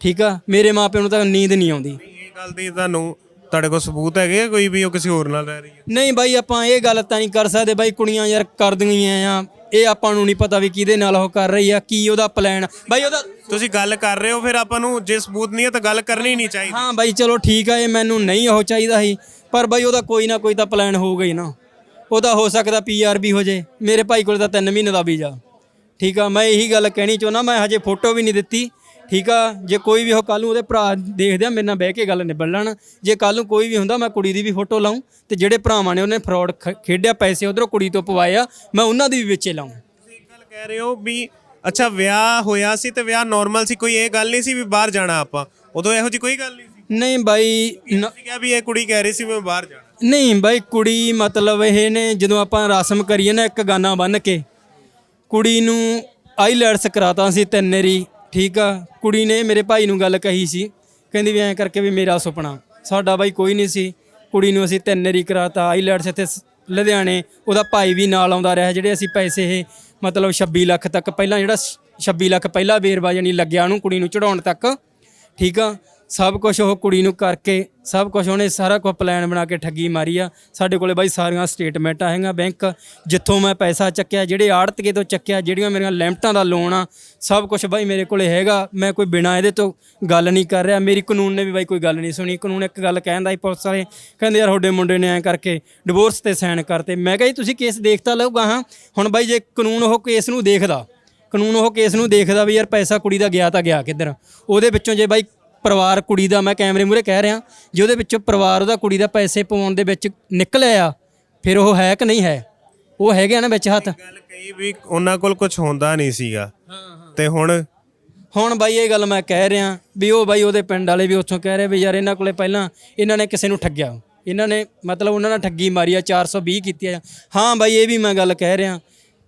Speaker 1: ਠੀਕ ਆ, ਮੇਰੇ ਮਾਪਿਆਂ ਨੂੰ ਤਾਂ ਨੀਂਦ ਨਹੀਂ ਆਉਂਦੀ।
Speaker 2: ਇਹ ਗੱਲ ਦੀ ਤੁਹਾਨੂੰ ਤੁਹਾਡੇ ਕੋਲ ਸਬੂਤ ਹੈਗੇ ਆ ਕੋਈ ਵੀ ਉਹ ਕਿਸੇ ਹੋਰ ਨਾਲ ਰਹਿ ਰਹੀ ਹੈ?
Speaker 1: ਨਹੀਂ ਬਾਈ ਆਪਾਂ ਇਹ ਗੱਲ ਤਾਂ ਨਹੀਂ ਕਰ ਸਕਦੇ ਬਾਈ ਕੁੜੀਆਂ ਯਾਰ ਕਰਦੀਆਂ ਆ। ਇਹ ਆਪਾਂ ਨੂੰ ਨਹੀਂ ਪਤਾ ਵੀ ਕਿਹਦੇ ਨਾਲ ਉਹ ਕਰ ਰਹੀ ਆ ਕੀ ਉਹਦਾ ਪਲਾਨ ਬਾਈ ਉਹਦਾ
Speaker 2: ਤੁਸੀਂ ਗੱਲ ਕਰ ਰਹੇ ਹੋ ਫਿਰ ਆਪਾਂ ਨੂੰ ਜੇ ਸਬੂਤ ਨਹੀਂ ਹੈ ਤਾਂ ਗੱਲ ਕਰਨੀ ਨਹੀਂ ਚਾਹੀਦੀ।
Speaker 1: ਹਾਂ ਬਾਈ ਚਲੋ ਠੀਕ ਆ ਇਹ ਮੈਨੂੰ ਨਹੀਂ ਉਹ ਚਾਹੀਦਾ ਸੀ। ਪਰ ਬਾਈ ਉਹਦਾ ਕੋਈ ਨਾ ਕੋਈ ਤਾਂ ਪਲਾਨ ਹੋਊਗਾ ਹੀ ਨਾ। ਉਹਦਾ ਹੋ ਸਕਦਾ ਪੀਆਰ ਵੀ ਹੋ ਜੇ। ਮੇਰੇ ਭਾਈ ਕੋਲ ਤਾਂ 3 ਮਹੀਨੇ ਦਾ ਵੀਜ਼ਾ। ਠੀਕ ਆ ਮੈਂ ਇਹੀ ਗੱਲ ਕਹਿਣੀ ਚਾਹੁੰਦਾ ਮੈਂ ਹਜੇ ਫੋਟੋ ਵੀ ਨਹੀਂ ਦਿੱਤੀ। ਠੀਕ ਆ? ਜੇ ਕੋਈ ਵੀ ਉਹ ਕੱਲ ਨੂੰ ਉਹਦੇ ਭਰਾ ਦੇਖਦੇ ਆ ਮੇਰੇ ਨਾਲ ਬਹਿ ਕੇ ਗੱਲ ਨਿਬੜ ਲੈਣ। ਜੇ ਕੱਲ ਨੂੰ ਕੋਈ ਵੀ ਹੁੰਦਾ ਮੈਂ ਕੁੜੀ ਦੀ ਵੀ ਫੋਟੋ ਲਾਉਂ ਤੇ ਜਿਹੜੇ ਭਰਾਵਾਂ ਨੇ ਉਹਨੇ ਫਰਾਡ ਖੇਡਿਆ ਪੈਸੇ ਉਧਰੋਂ ਕੁੜੀ ਤੋਂ ਪਵਾਏ ਆ ਮੈਂ ਉਹਨਾਂ ਦੀ ਵੀ ਵਿੱਚੇ ਲਾਉਂ
Speaker 2: ਤੁਸੀਂ ਇੱਕ ਗੱਲ ਕਹਿ ਰਹੇ ਹੋ ਵੀ ਅੱਛਾ ਵਿਆਹ ਹੋਇਆ ਸੀ ਤੇ ਵਿਆਹ ਨਾਰਮਲ ਸੀ ਕੋਈ ਇਹ ਗੱਲ ਨਹੀਂ ਸੀ ਵੀ ਬਾਹਰ ਜਾਣਾ ਆਪਾਂ। ਉਦੋਂ ਇਹੋ ਜੀ ਕੋਈ ਗੱਲ ਨਹੀਂ ਸੀ?
Speaker 1: ਨਹੀਂ ਬਾਈ
Speaker 2: ਤੁਸੀਂ ਕਿਹਾ ਵੀ ਇਹ ਕੁੜੀ ਕਹਿ ਰਹੀ ਸੀ ਮੈਂ ਬਾਹਰ ਜਾਣਾ।
Speaker 1: ਨਹੀਂ ਬਾਈ ਕੁੜੀ ਮਤਲਬ ਇਹ ਨੇ ਜਦੋਂ ਆਪਾਂ ਰਸਮ ਕਰੀਏ ਨਾ ਇੱਕ ਗਾਨਾ ਬੰਨ ਕੇ ਕੁੜੀ ਨੂੰ ਆਈਲੈਟਸ ਕਰਾਤਾ ਸੀ ਤਿੰਨੇਰੀ ਠੀਕ ਆ, ਕੁੜੀ ਨੇ ਮੇਰੇ ਭਾਈ ਨੂੰ ਗੱਲ ਕਹੀ ਸੀ। ਕਹਿੰਦੀ ਵੀ ਐਂ ਕਰਕੇ ਵੀ ਮੇਰਾ ਸੁਪਨਾ, ਸਾਡਾ ਬਾਈ ਕੋਈ ਨਹੀਂ ਸੀ। ਕੁੜੀ ਨੂੰ ਅਸੀਂ ਤਿੰਨ ਤਿੰਨੇਰੀ ਕਰਾਤਾ, ਆਈਲੈਟਸ ਇੱਥੇ ਲੁਧਿਆਣੇ, ਉਹਦਾ ਭਾਈ ਵੀ ਨਾਲ ਆਉਂਦਾ ਰਿਹਾ, ਜਿਹੜੇ ਅਸੀਂ ਪੈਸੇ ਇਹ ਮਤਲਬ 26 ਲੱਖ ਤੱਕ ਪਹਿਲਾਂ ਜਿਹੜਾ ਸ- 26 ਲੱਖ ਪਹਿਲਾ ਵੇਰਵਾ ਜਾਨੀ ਲੱਗਿਆ ਉਹਨੂੰ ਕੁੜੀ ਨੂੰ ਚੜਾਉਣ ਤੱਕ। ਠੀਕ ਆ ਸਭ ਕੁਝ ਉਹ ਕੁੜੀ ਨੂੰ ਕਰਕੇ, ਸਭ ਕੁਝ ਉਹਨੇ ਸਾਰਾ ਕੁਝ ਪਲਾਨ ਬਣਾ ਕੇ ਠੱਗੀ ਮਾਰੀ ਆ। ਸਾਡੇ ਕੋਲੇ ਬਾਈ ਸਾਰੀਆਂ ਸਟੇਟਮੈਂਟਾਂ ਹੈਗੀਆਂ ਬੈਂਕ ਜਿੱਥੋਂ ਮੈਂ ਪੈਸਾ ਚੱਕਿਆ, ਜਿਹੜੇ ਆੜਤਕੇ ਤੋਂ ਚੱਕਿਆ, ਜਿਹੜੀਆਂ ਮੇਰੀਆਂ ਲਿਮਟਾਂ ਦਾ ਲੋਨ ਆ, ਸਭ ਕੁਝ ਬਾਈ ਮੇਰੇ ਕੋਲੇ ਹੈਗਾ। ਮੈਂ ਕੋਈ ਬਿਨਾ ਇਹਦੇ ਤੋਂ ਗੱਲ ਨਹੀਂ ਕਰ ਰਿਹਾ। ਮੇਰੀ ਕਾਨੂੰਨ ਨੇ ਵੀ ਬਾਈ ਕੋਈ ਗੱਲ ਨਹੀਂ ਸੁਣੀ। ਕਾਨੂੰਨ ਇੱਕ ਗੱਲ ਕਹਿੰਦਾ ਸੀ, ਪੁਲਿਸ ਵਾਲੇ ਕਹਿੰਦੇ, ਯਾਰ ਤੁਹਾਡੇ ਮੁੰਡੇ ਨੇ ਐਂ ਕਰਕੇ ਡਿਵੋਰਸ ਤੇ ਸਾਈਨ ਕਰਤੇ। ਮੈਂ ਕਿਹਾ ਜੀ, ਤੁਸੀਂ ਕੇਸ ਦੇਖਤਾ ਲਊਗਾ ਹਾਂ? ਹੁਣ ਬਾਈ ਜੇ ਕਾਨੂੰਨ ਉਹ ਕੇਸ ਨੂੰ ਦੇਖਦਾ, ਕਾਨੂੰਨ ਉਹ ਕੇਸ ਨੂੰ ਦੇਖਦਾ ਵੀ ਯਾਰ ਪੈਸਾ ਕੁੜੀ ਦਾ ਗਿਆ ਤਾਂ ਗਿਆ ਕਿੱਧਰ? ਉਹਦੇ ਵਿੱਚੋਂ ਜੇ ਬਾਈ ਪਰਿਵਾਰ ਕੁੜੀ ਦਾ ਮੈਂ ਕੈਮਰੇ ਮੂਹਰੇ ਕਹਿ ਰਿਹਾ ਜੇ ਉਹਦੇ ਵਿੱਚੋਂ ਪਰਿਵਾਰ ਉਹਦਾ ਕੁੜੀ ਦਾ ਪੈਸੇ ਪਵਾਉਣ ਦੇ ਵਿੱਚ ਨਿਕਲਿਆ ਆ ਫਿਰ ਉਹ ਹੈ ਕਿ ਨਹੀਂ ਹੈ? ਉਹ ਹੈਗੇ ਆ ਨਾ ਵਿੱਚ ਹੱਥ?
Speaker 2: ਗੱਲ ਕਹੀ ਵੀ ਉਹਨਾਂ ਕੋਲ ਕੁਝ ਹੁੰਦਾ ਨਹੀਂ ਸੀਗਾ। ਤੇ ਹੁਣ?
Speaker 1: ਹੁਣ ਬਾਈ ਇਹ ਗੱਲ ਮੈਂ ਕਹਿ ਰਿਹਾ ਵੀ ਉਹ ਬਾਈ ਉਹਦੇ ਪਿੰਡ ਵਾਲੇ ਵੀ ਉੱਥੋਂ ਕਹਿ ਰਹੇ ਵੀ ਯਾਰ ਇਹਨਾਂ ਕੋਲੇ ਪਹਿਲਾਂ ਇਹਨਾਂ ਨੇ ਕਿਸੇ ਨੂੰ ਠੱਗਿਆ। ਇਹਨਾਂ ਨੇ ਮਤਲਬ ਉਹਨਾਂ ਨਾਲ ਠੱਗੀ ਮਾਰੀ ਆ 420 ਕੀਤੀ ਆ। ਹਾਂ ਬਾਈ ਇਹ ਵੀ ਮੈਂ ਗੱਲ ਕਹਿ ਰਿਹਾ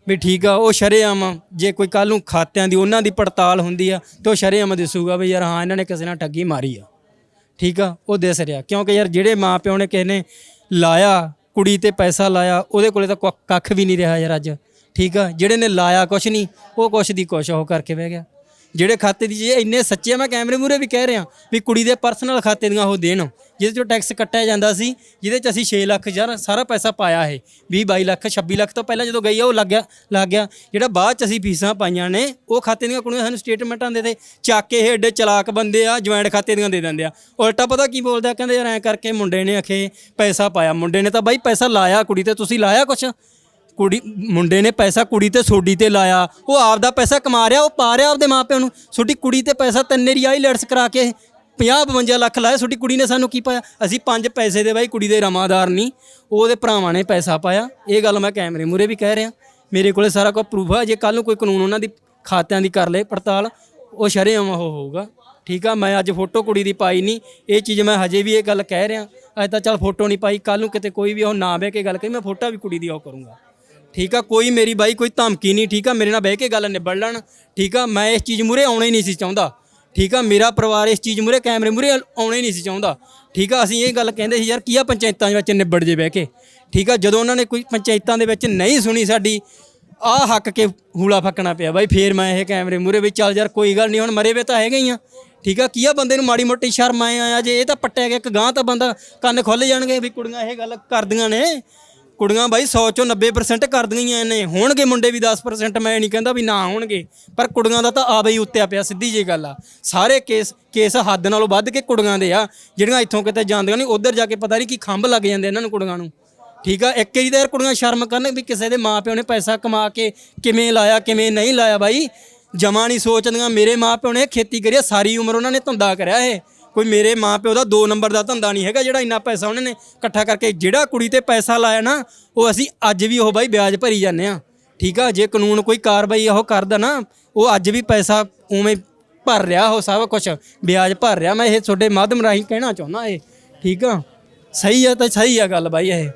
Speaker 1: ਵੀ ਠੀਕ ਆ, ਉਹ ਸ਼ਰੇਆਮ ਜੇ ਕੋਈ ਕੱਲ ਨੂੰ ਖਾਤਿਆਂ ਦੀ ਉਹਨਾਂ ਦੀ ਪੜਤਾਲ ਹੁੰਦੀ ਆ, ਤੇ ਉਹ ਸ਼ਰੇਆਮ ਦਿਸੂਗਾ ਵੀ ਯਾਰ ਹਾਂ, ਇਹਨਾਂ ਨੇ ਕਿਸੇ ਨਾਲ ਠੱਗੀ ਮਾਰੀ ਆ। ਠੀਕ ਆ? ਉਹ ਦਿਸ ਰਿਹਾ। ਕਿਉਂਕਿ ਯਾਰ ਜਿਹੜੇ ਮਾਪਿਓ ਨੇ ਕਿਸੇ ਨੇ ਲਾਇਆ, ਕੁੜੀ ਤੇ ਪੈਸਾ ਲਾਇਆ, ਉਹਦੇ ਕੋਲੇ ਤਾਂ ਕੱਖ ਵੀ ਨਹੀਂ ਰਿਹਾ ਯਾਰ ਅੱਜ। ਠੀਕ ਆ? ਜਿਹੜੇ ਨੇ ਲਾਇਆ ਕੁਛ ਨਹੀਂ, ਉਹ ਕੁਛ ਦੀ ਕੁਛ ਉਹ ਕਰਕੇ ਬਹਿ ਗਿਆ। ਜਿਹੜੇ ਖਾਤੇ ਦੀ ਜੇ ਇੰਨੇ ਸੱਚੇ ਆ, ਮੈਂ ਕੈਮਰੇ ਮੂਰੇ ਵੀ ਕਹਿ ਰਿਹਾ ਵੀ ਕੁੜੀ ਦੇ ਪਰਸਨਲ ਖਾਤੇ ਦੀਆਂ ਉਹ ਦੇਣ ਜਿਹਦੇ ਚੋਂ ਟੈਕਸ ਕੱਟਿਆ ਜਾਂਦਾ ਸੀ ਜਿਹਦੇ ਚ ਅਸੀਂ 6 ਲੱਖ ਯਾਰ ਸਾਰਾ ਪੈਸਾ ਪਾਇਆ ਇਹ 20 22 ਲੱਖ 26 ਲੱਖ ਤੋਂ ਪਹਿਲਾਂ ਜਦੋਂ ਗਈ ਆ ਉਹ ਲੱਗ ਗਿਆ ਲੱਗ ਗਿਆ। ਜਿਹੜਾ ਬਾਅਦ ਚ ਅਸੀਂ ਫੀਸਾਂ ਪਾਈਆਂ ਨੇ ਉਹ ਖਾਤੇ ਦੀਆਂ ਕੁੜੀਆਂ ਸਾਨੂੰ ਸਟੇਟਮੈਂਟਾਂ ਦੇ ਦੇ ਚੱਕ ਕੇ ਇਹ ਏਡੇ ਚਲਾਕ ਬੰਦੇ ਆ ਜੁਆਇੰਟ ਖਾਤੇ ਦੀਆਂ ਦੇ ਦਿੰਦੇ ਆ। ਉਲਟਾ ਪਤਾ ਕੀ ਬੋਲਦਾ ਕਹਿੰਦੇ ਯਾਰ ਐਂ ਕਰਕੇ ਮੁੰਡੇ ਨੇ ਅਖੇ ਪੈਸਾ ਪਾਇਆ ਮੁੰਡੇ ਨੇ ਤਾਂ ਬਾਈ ਪੈਸਾ ਲਾਇਆ ਕੁੜੀ ਤੇ ਤੁਸੀਂ ਲਾਇਆ ਕੁਛ? ਕੁੜੀ, ਮੁੰਡੇ ਨੇ ਪੈਸਾ ਕੁੜੀ ਤੇ ਸੋਡੀ ਤੇ ਲਾਇਆ। ਉਹ ਆਪਦਾ ਪੈਸਾ ਕਮਾ ਰਿਹਾ, ਉਹ ਪਾ ਰਿਹਾ ਆਪਦੇ ਮਾਪਿਆਂ ਨੂੰ। ਛੋਟੀ ਕੁੜੀ ਤੇ ਪੈਸਾ ਤੰਨੇ ਦੀ ਆਈਲੈਟਸ ਕਰਾ ਕੇ 50 52 ਲੱਖ ਲਾਇਆ। ਛੋਟੀ ਕੁੜੀ ਨੇ ਸਾਨੂੰ ਕੀ ਪਾਇਆ? ਅਸੀਂ ਪੰਜ ਪੈਸੇ ਦੇ ਬਾਈ ਕੁੜੀ ਦੇ ਰਮਾਦਾਰ ਨਹੀਂ। ਉਹਦੇ ਭਰਾਵਾਂ ਨੇ ਪੈਸਾ ਪਾਇਆ। ਇਹ ਗੱਲ ਮੈਂ ਕੈਮਰੇ ਮੂਰੇ ਵੀ ਕਹਿ ਰਿਹਾ। ਮੇਰੇ ਕੋਲੇ ਸਾਰਾ ਕੁਝ ਪ੍ਰੂਫ ਆ। ਜੇ ਕੱਲ ਨੂੰ ਕੋਈ ਕਾਨੂੰਨ ਉਹਨਾਂ ਦੀ ਖਾਤਿਆਂ ਦੀ ਕਰ ਲੇ ਪੜਤਾਲ, ਉਹ ਸ਼ਰੇਆਮ ਉਹ ਹੋਊਗਾ। ਠੀਕ ਆ? ਮੈਂ ਅੱਜ ਫੋਟੋ ਕੁੜੀ ਦੀ ਪਾਈ ਨਹੀਂ। ਇਹ ਚੀਜ਼ ਮੈਂ ਹਜੇ ਵੀ ਇਹ ਗੱਲ ਕਹਿ ਰਿਹਾ। ਅੱਜ ਤਾਂ ਚੱਲ ਫੋਟੋ ਨਹੀਂ ਪਾਈ। ਕੱਲ ਨੂੰ ਕਿਤੇ ਕੋਈ ਵੀ ਉਹ ਨਾ ਬਹਿ ਕੇ ਗੱਲ ਕਹੀ, ਮੈਂ ਫੋਟੋ ਵੀ ਕੁੜੀ ਦੀ ਉਹ ਕਰੂੰਗਾ। ਠੀਕ ਆ, ਕੋਈ ਮੇਰੀ ਬਾਈ ਕੋਈ ਧਮਕੀ ਨਹੀਂ, ਠੀਕ ਆ, ਮੇਰੇ ਨਾਲ ਬਹਿ ਕੇ ਗੱਲ ਨਿਬੜ ਲੈਣ, ਠੀਕ ਆ, ਮੈਂ ਇਸ ਚੀਜ਼ ਮੂਰੇ ਆਉਣਾ ਹੀ ਨਹੀਂ ਸੀ ਚਾਹੁੰਦਾ, ਠੀਕ ਆ, ਮੇਰਾ ਪਰਿਵਾਰ ਇਸ ਚੀਜ਼ ਮੂਰੇ ਕੈਮਰੇ ਮੂਰੇ ਆਉਣਾ ਹੀ ਨਹੀਂ ਸੀ ਚਾਹੁੰਦਾ, ਠੀਕ ਆ, ਅਸੀਂ ਇਹ ਗੱਲ ਕਹਿੰਦੇ ਸੀ, ਯਾਰ, ਕੀ ਆ ਪੰਚਾਇਤਾਂ ਦੇ ਵਿੱਚ ਨਿਬੜ ਜੇ ਬਹਿ ਕੇ? ਠੀਕ ਆ, ਜਦੋਂ ਉਹਨਾਂ ਨੇ ਕੋਈ ਪੰਚਾਇਤਾਂ ਦੇ ਵਿੱਚ ਨਹੀਂ ਸੁਣੀ ਸਾਡੀ, ਆ ਹੱਕ ਕੇ ਹੂਲਾ ਫੱਕਣਾ ਪਿਆ ਬਾਈ, ਫੇਰ ਮੈਂ ਇਹ ਕੈਮਰੇ ਮੂਰੇ ਵਿੱਚ ਚੱਲ, ਯਾਰ, ਕੋਈ ਗੱਲ ਨਹੀਂ, ਹੁਣ ਮਰੇ ਵੇ ਤਾਂ ਹੈਗੇ ਹੀ ਆ। ਠੀਕ ਆ, ਕੀ ਆ ਬੰਦੇ ਨੂੰ ਮਾੜੀ ਮੋਟੀ ਸ਼ਰਮ ਆਏ ਆ, ਜੇ ਇਹ ਤਾਂ ਪੱਟਿਆ ਗਿਆ, ਇੱਕ ਗਾਂ ਤਾਂ ਬੰਦਾ ਕੰਨ ਖੁੱਲ ਜਾਣਗੇ ਵੀ ਕੁੜੀਆਂ ਇਹ ਗੱਲ ਕਰਦੀਆਂ ਨੇ। ਕੁੜੀਆਂ ਬਾਈ 100 ਚੋਂ 90% ਕਰਦੀਆਂ ਨੇ ਹੋਣਗੇ ਮੁੰਡੇ ਵੀ 10% ਮੈਂ ਨਹੀਂ ਕਹਿੰਦਾ ਵੀ ਨਾ ਹੋਣਗੇ। ਪਰ ਕੁੜੀਆਂ ਦਾ ਤਾਂ ਆਵੇ ਹੀ ਉੱਤੇ ਪਿਆ ਸਿੱਧੀ ਜੀ ਗੱਲ ਆ। ਸਾਰੇ ਕੇਸ ਕੇਸ ਹੱਦ ਨਾਲੋਂ ਵੱਧ ਕੇ ਕੁੜੀਆਂ ਦੇ ਆ ਜਿਹੜੀਆਂ ਇੱਥੋਂ ਕਿਤੇ ਜਾਂਦੀਆਂ ਨਹੀਂ ਉਧਰ ਜਾ ਕੇ ਪਤਾ ਨਹੀਂ ਕੀ ਖੰਭ ਲੱਗ ਜਾਂਦੇ ਇਹਨਾਂ ਨੂੰ ਕੁੜੀਆਂ ਨੂੰ। ਠੀਕ ਆ? ਇੱਕ ਹੀ ਤਾਂ ਯਾਰ ਕੁੜੀਆਂ ਸ਼ਰਮ ਕਰਨ ਵੀ ਕਿਸੇ ਦੇ ਮਾਪਿਓ ਨੇ ਪੈਸਾ ਕਮਾ ਕੇ ਕਿਵੇਂ ਲਾਇਆ ਕਿਵੇਂ ਨਹੀਂ ਲਾਇਆ ਬਾਈ। ਜਮਾ ਨਹੀਂ ਸੋਚਦੀਆਂ ਮੇਰੇ ਮਾਪਿਓ ਨੇ ਖੇਤੀ ਕਰੀ ਆ, ਸਾਰੀ ਉਮਰ ਉਹਨਾਂ ਨੇ ਧੰਦਾ ਕਰਿਆ ਇਹ। ਕੋਈ ਮੇਰੇ ਮਾਪਿਓ ਦਾ 2 ਨੰਬਰ ਦਾ ਧੰਦਾ ਨਹੀਂ ਹੈਗਾ ਜਿਹੜਾ ਇੰਨਾ ਪੈਸਾ ਉਹਨਾਂ ਨੇ ਇਕੱਠਾ ਕਰਕੇ ਜਿਹੜਾ ਕੁੜੀ ਤੇ ਪੈਸਾ ਲਾਇਆ ਨਾ, ਉਹ ਅਸੀਂ ਅੱਜ ਵੀ ਉਹ ਬਾਈ ਵਿਆਜ ਭਰੀ ਜਾਂਦੇ ਆ ਠੀਕ ਆ, ਜੇ ਕਾਨੂੰਨ ਕੋਈ ਕਾਰਵਾਈ ਉਹ ਕਰਦਾ ਨਾ, ਉਹ ਅੱਜ ਵੀ ਪੈਸਾ ਉਵੇਂ ਭਰ ਰਿਹਾ ਉਹ ਸਭ ਕੁਝ ਵਿਆਜ ਭਰ ਰਿਹਾ। ਮੈਂ ਇਹ ਤੁਹਾਡੇ ਮਾਧਮ ਰਾਹੀਂ ਕਹਿਣਾ ਚਾਹੁੰਦਾ ਇਹ, ਠੀਕ ਆ? ਸਹੀ ਆ ਤਾਂ ਸਹੀ ਆ ਗੱਲ ਬਾਈ ਇਹ।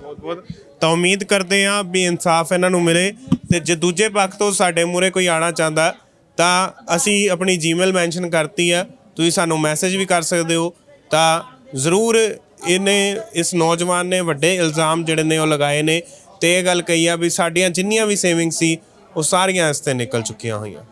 Speaker 2: ਬਹੁਤ ਬਹੁਤ ਤਾਂ ਉਮੀਦ ਕਰਦੇ ਹਾਂ ਵੀ ਇਨਸਾਫ ਇਹਨਾਂ ਨੂੰ ਮਿਲੇ ਤੇ ਜੇ ਦੂਜੇ ਪੱਖ ਤੋਂ ਸਾਡੇ ਮੂਰੇ ਕੋਈ ਆਣਾ ਚਾਹੁੰਦਾ ਤਾਂ ਅਸੀਂ ਆਪਣੀ ਜੀਮੇਲ ਮੈਂਸ਼ਨ ਕਰਤੀ ਆ। ਤੁਸੀਂ ਸਾਨੂੰ ਮੈਸੇਜ ਵੀ ਕਰ ਸਕਦੇ ਹੋ। ਤਾਂ ਜ਼ਰੂਰ ਇਹਨੇ, ਇਸ ਨੌਜਵਾਨ ਨੇ ਵੱਡੇ ਇਲਜ਼ਾਮ ਜਿਹੜੇ ਨੇ ਉਹ ਲਗਾਏ ਨੇ। ਤੇ ਇਹ ਗੱਲ ਕਹੀ ਆ ਵੀ ਸਾਡੀਆਂ ਜਿੰਨੀਆਂ ਵੀ ਸੇਵਿੰਗ ਸੀ, ਉਹ ਸਾਰੀਆਂ ਇਸ ਤੇ ਨਿਕਲ ਚੁੱਕੀਆਂ ਹੋਈਆਂ।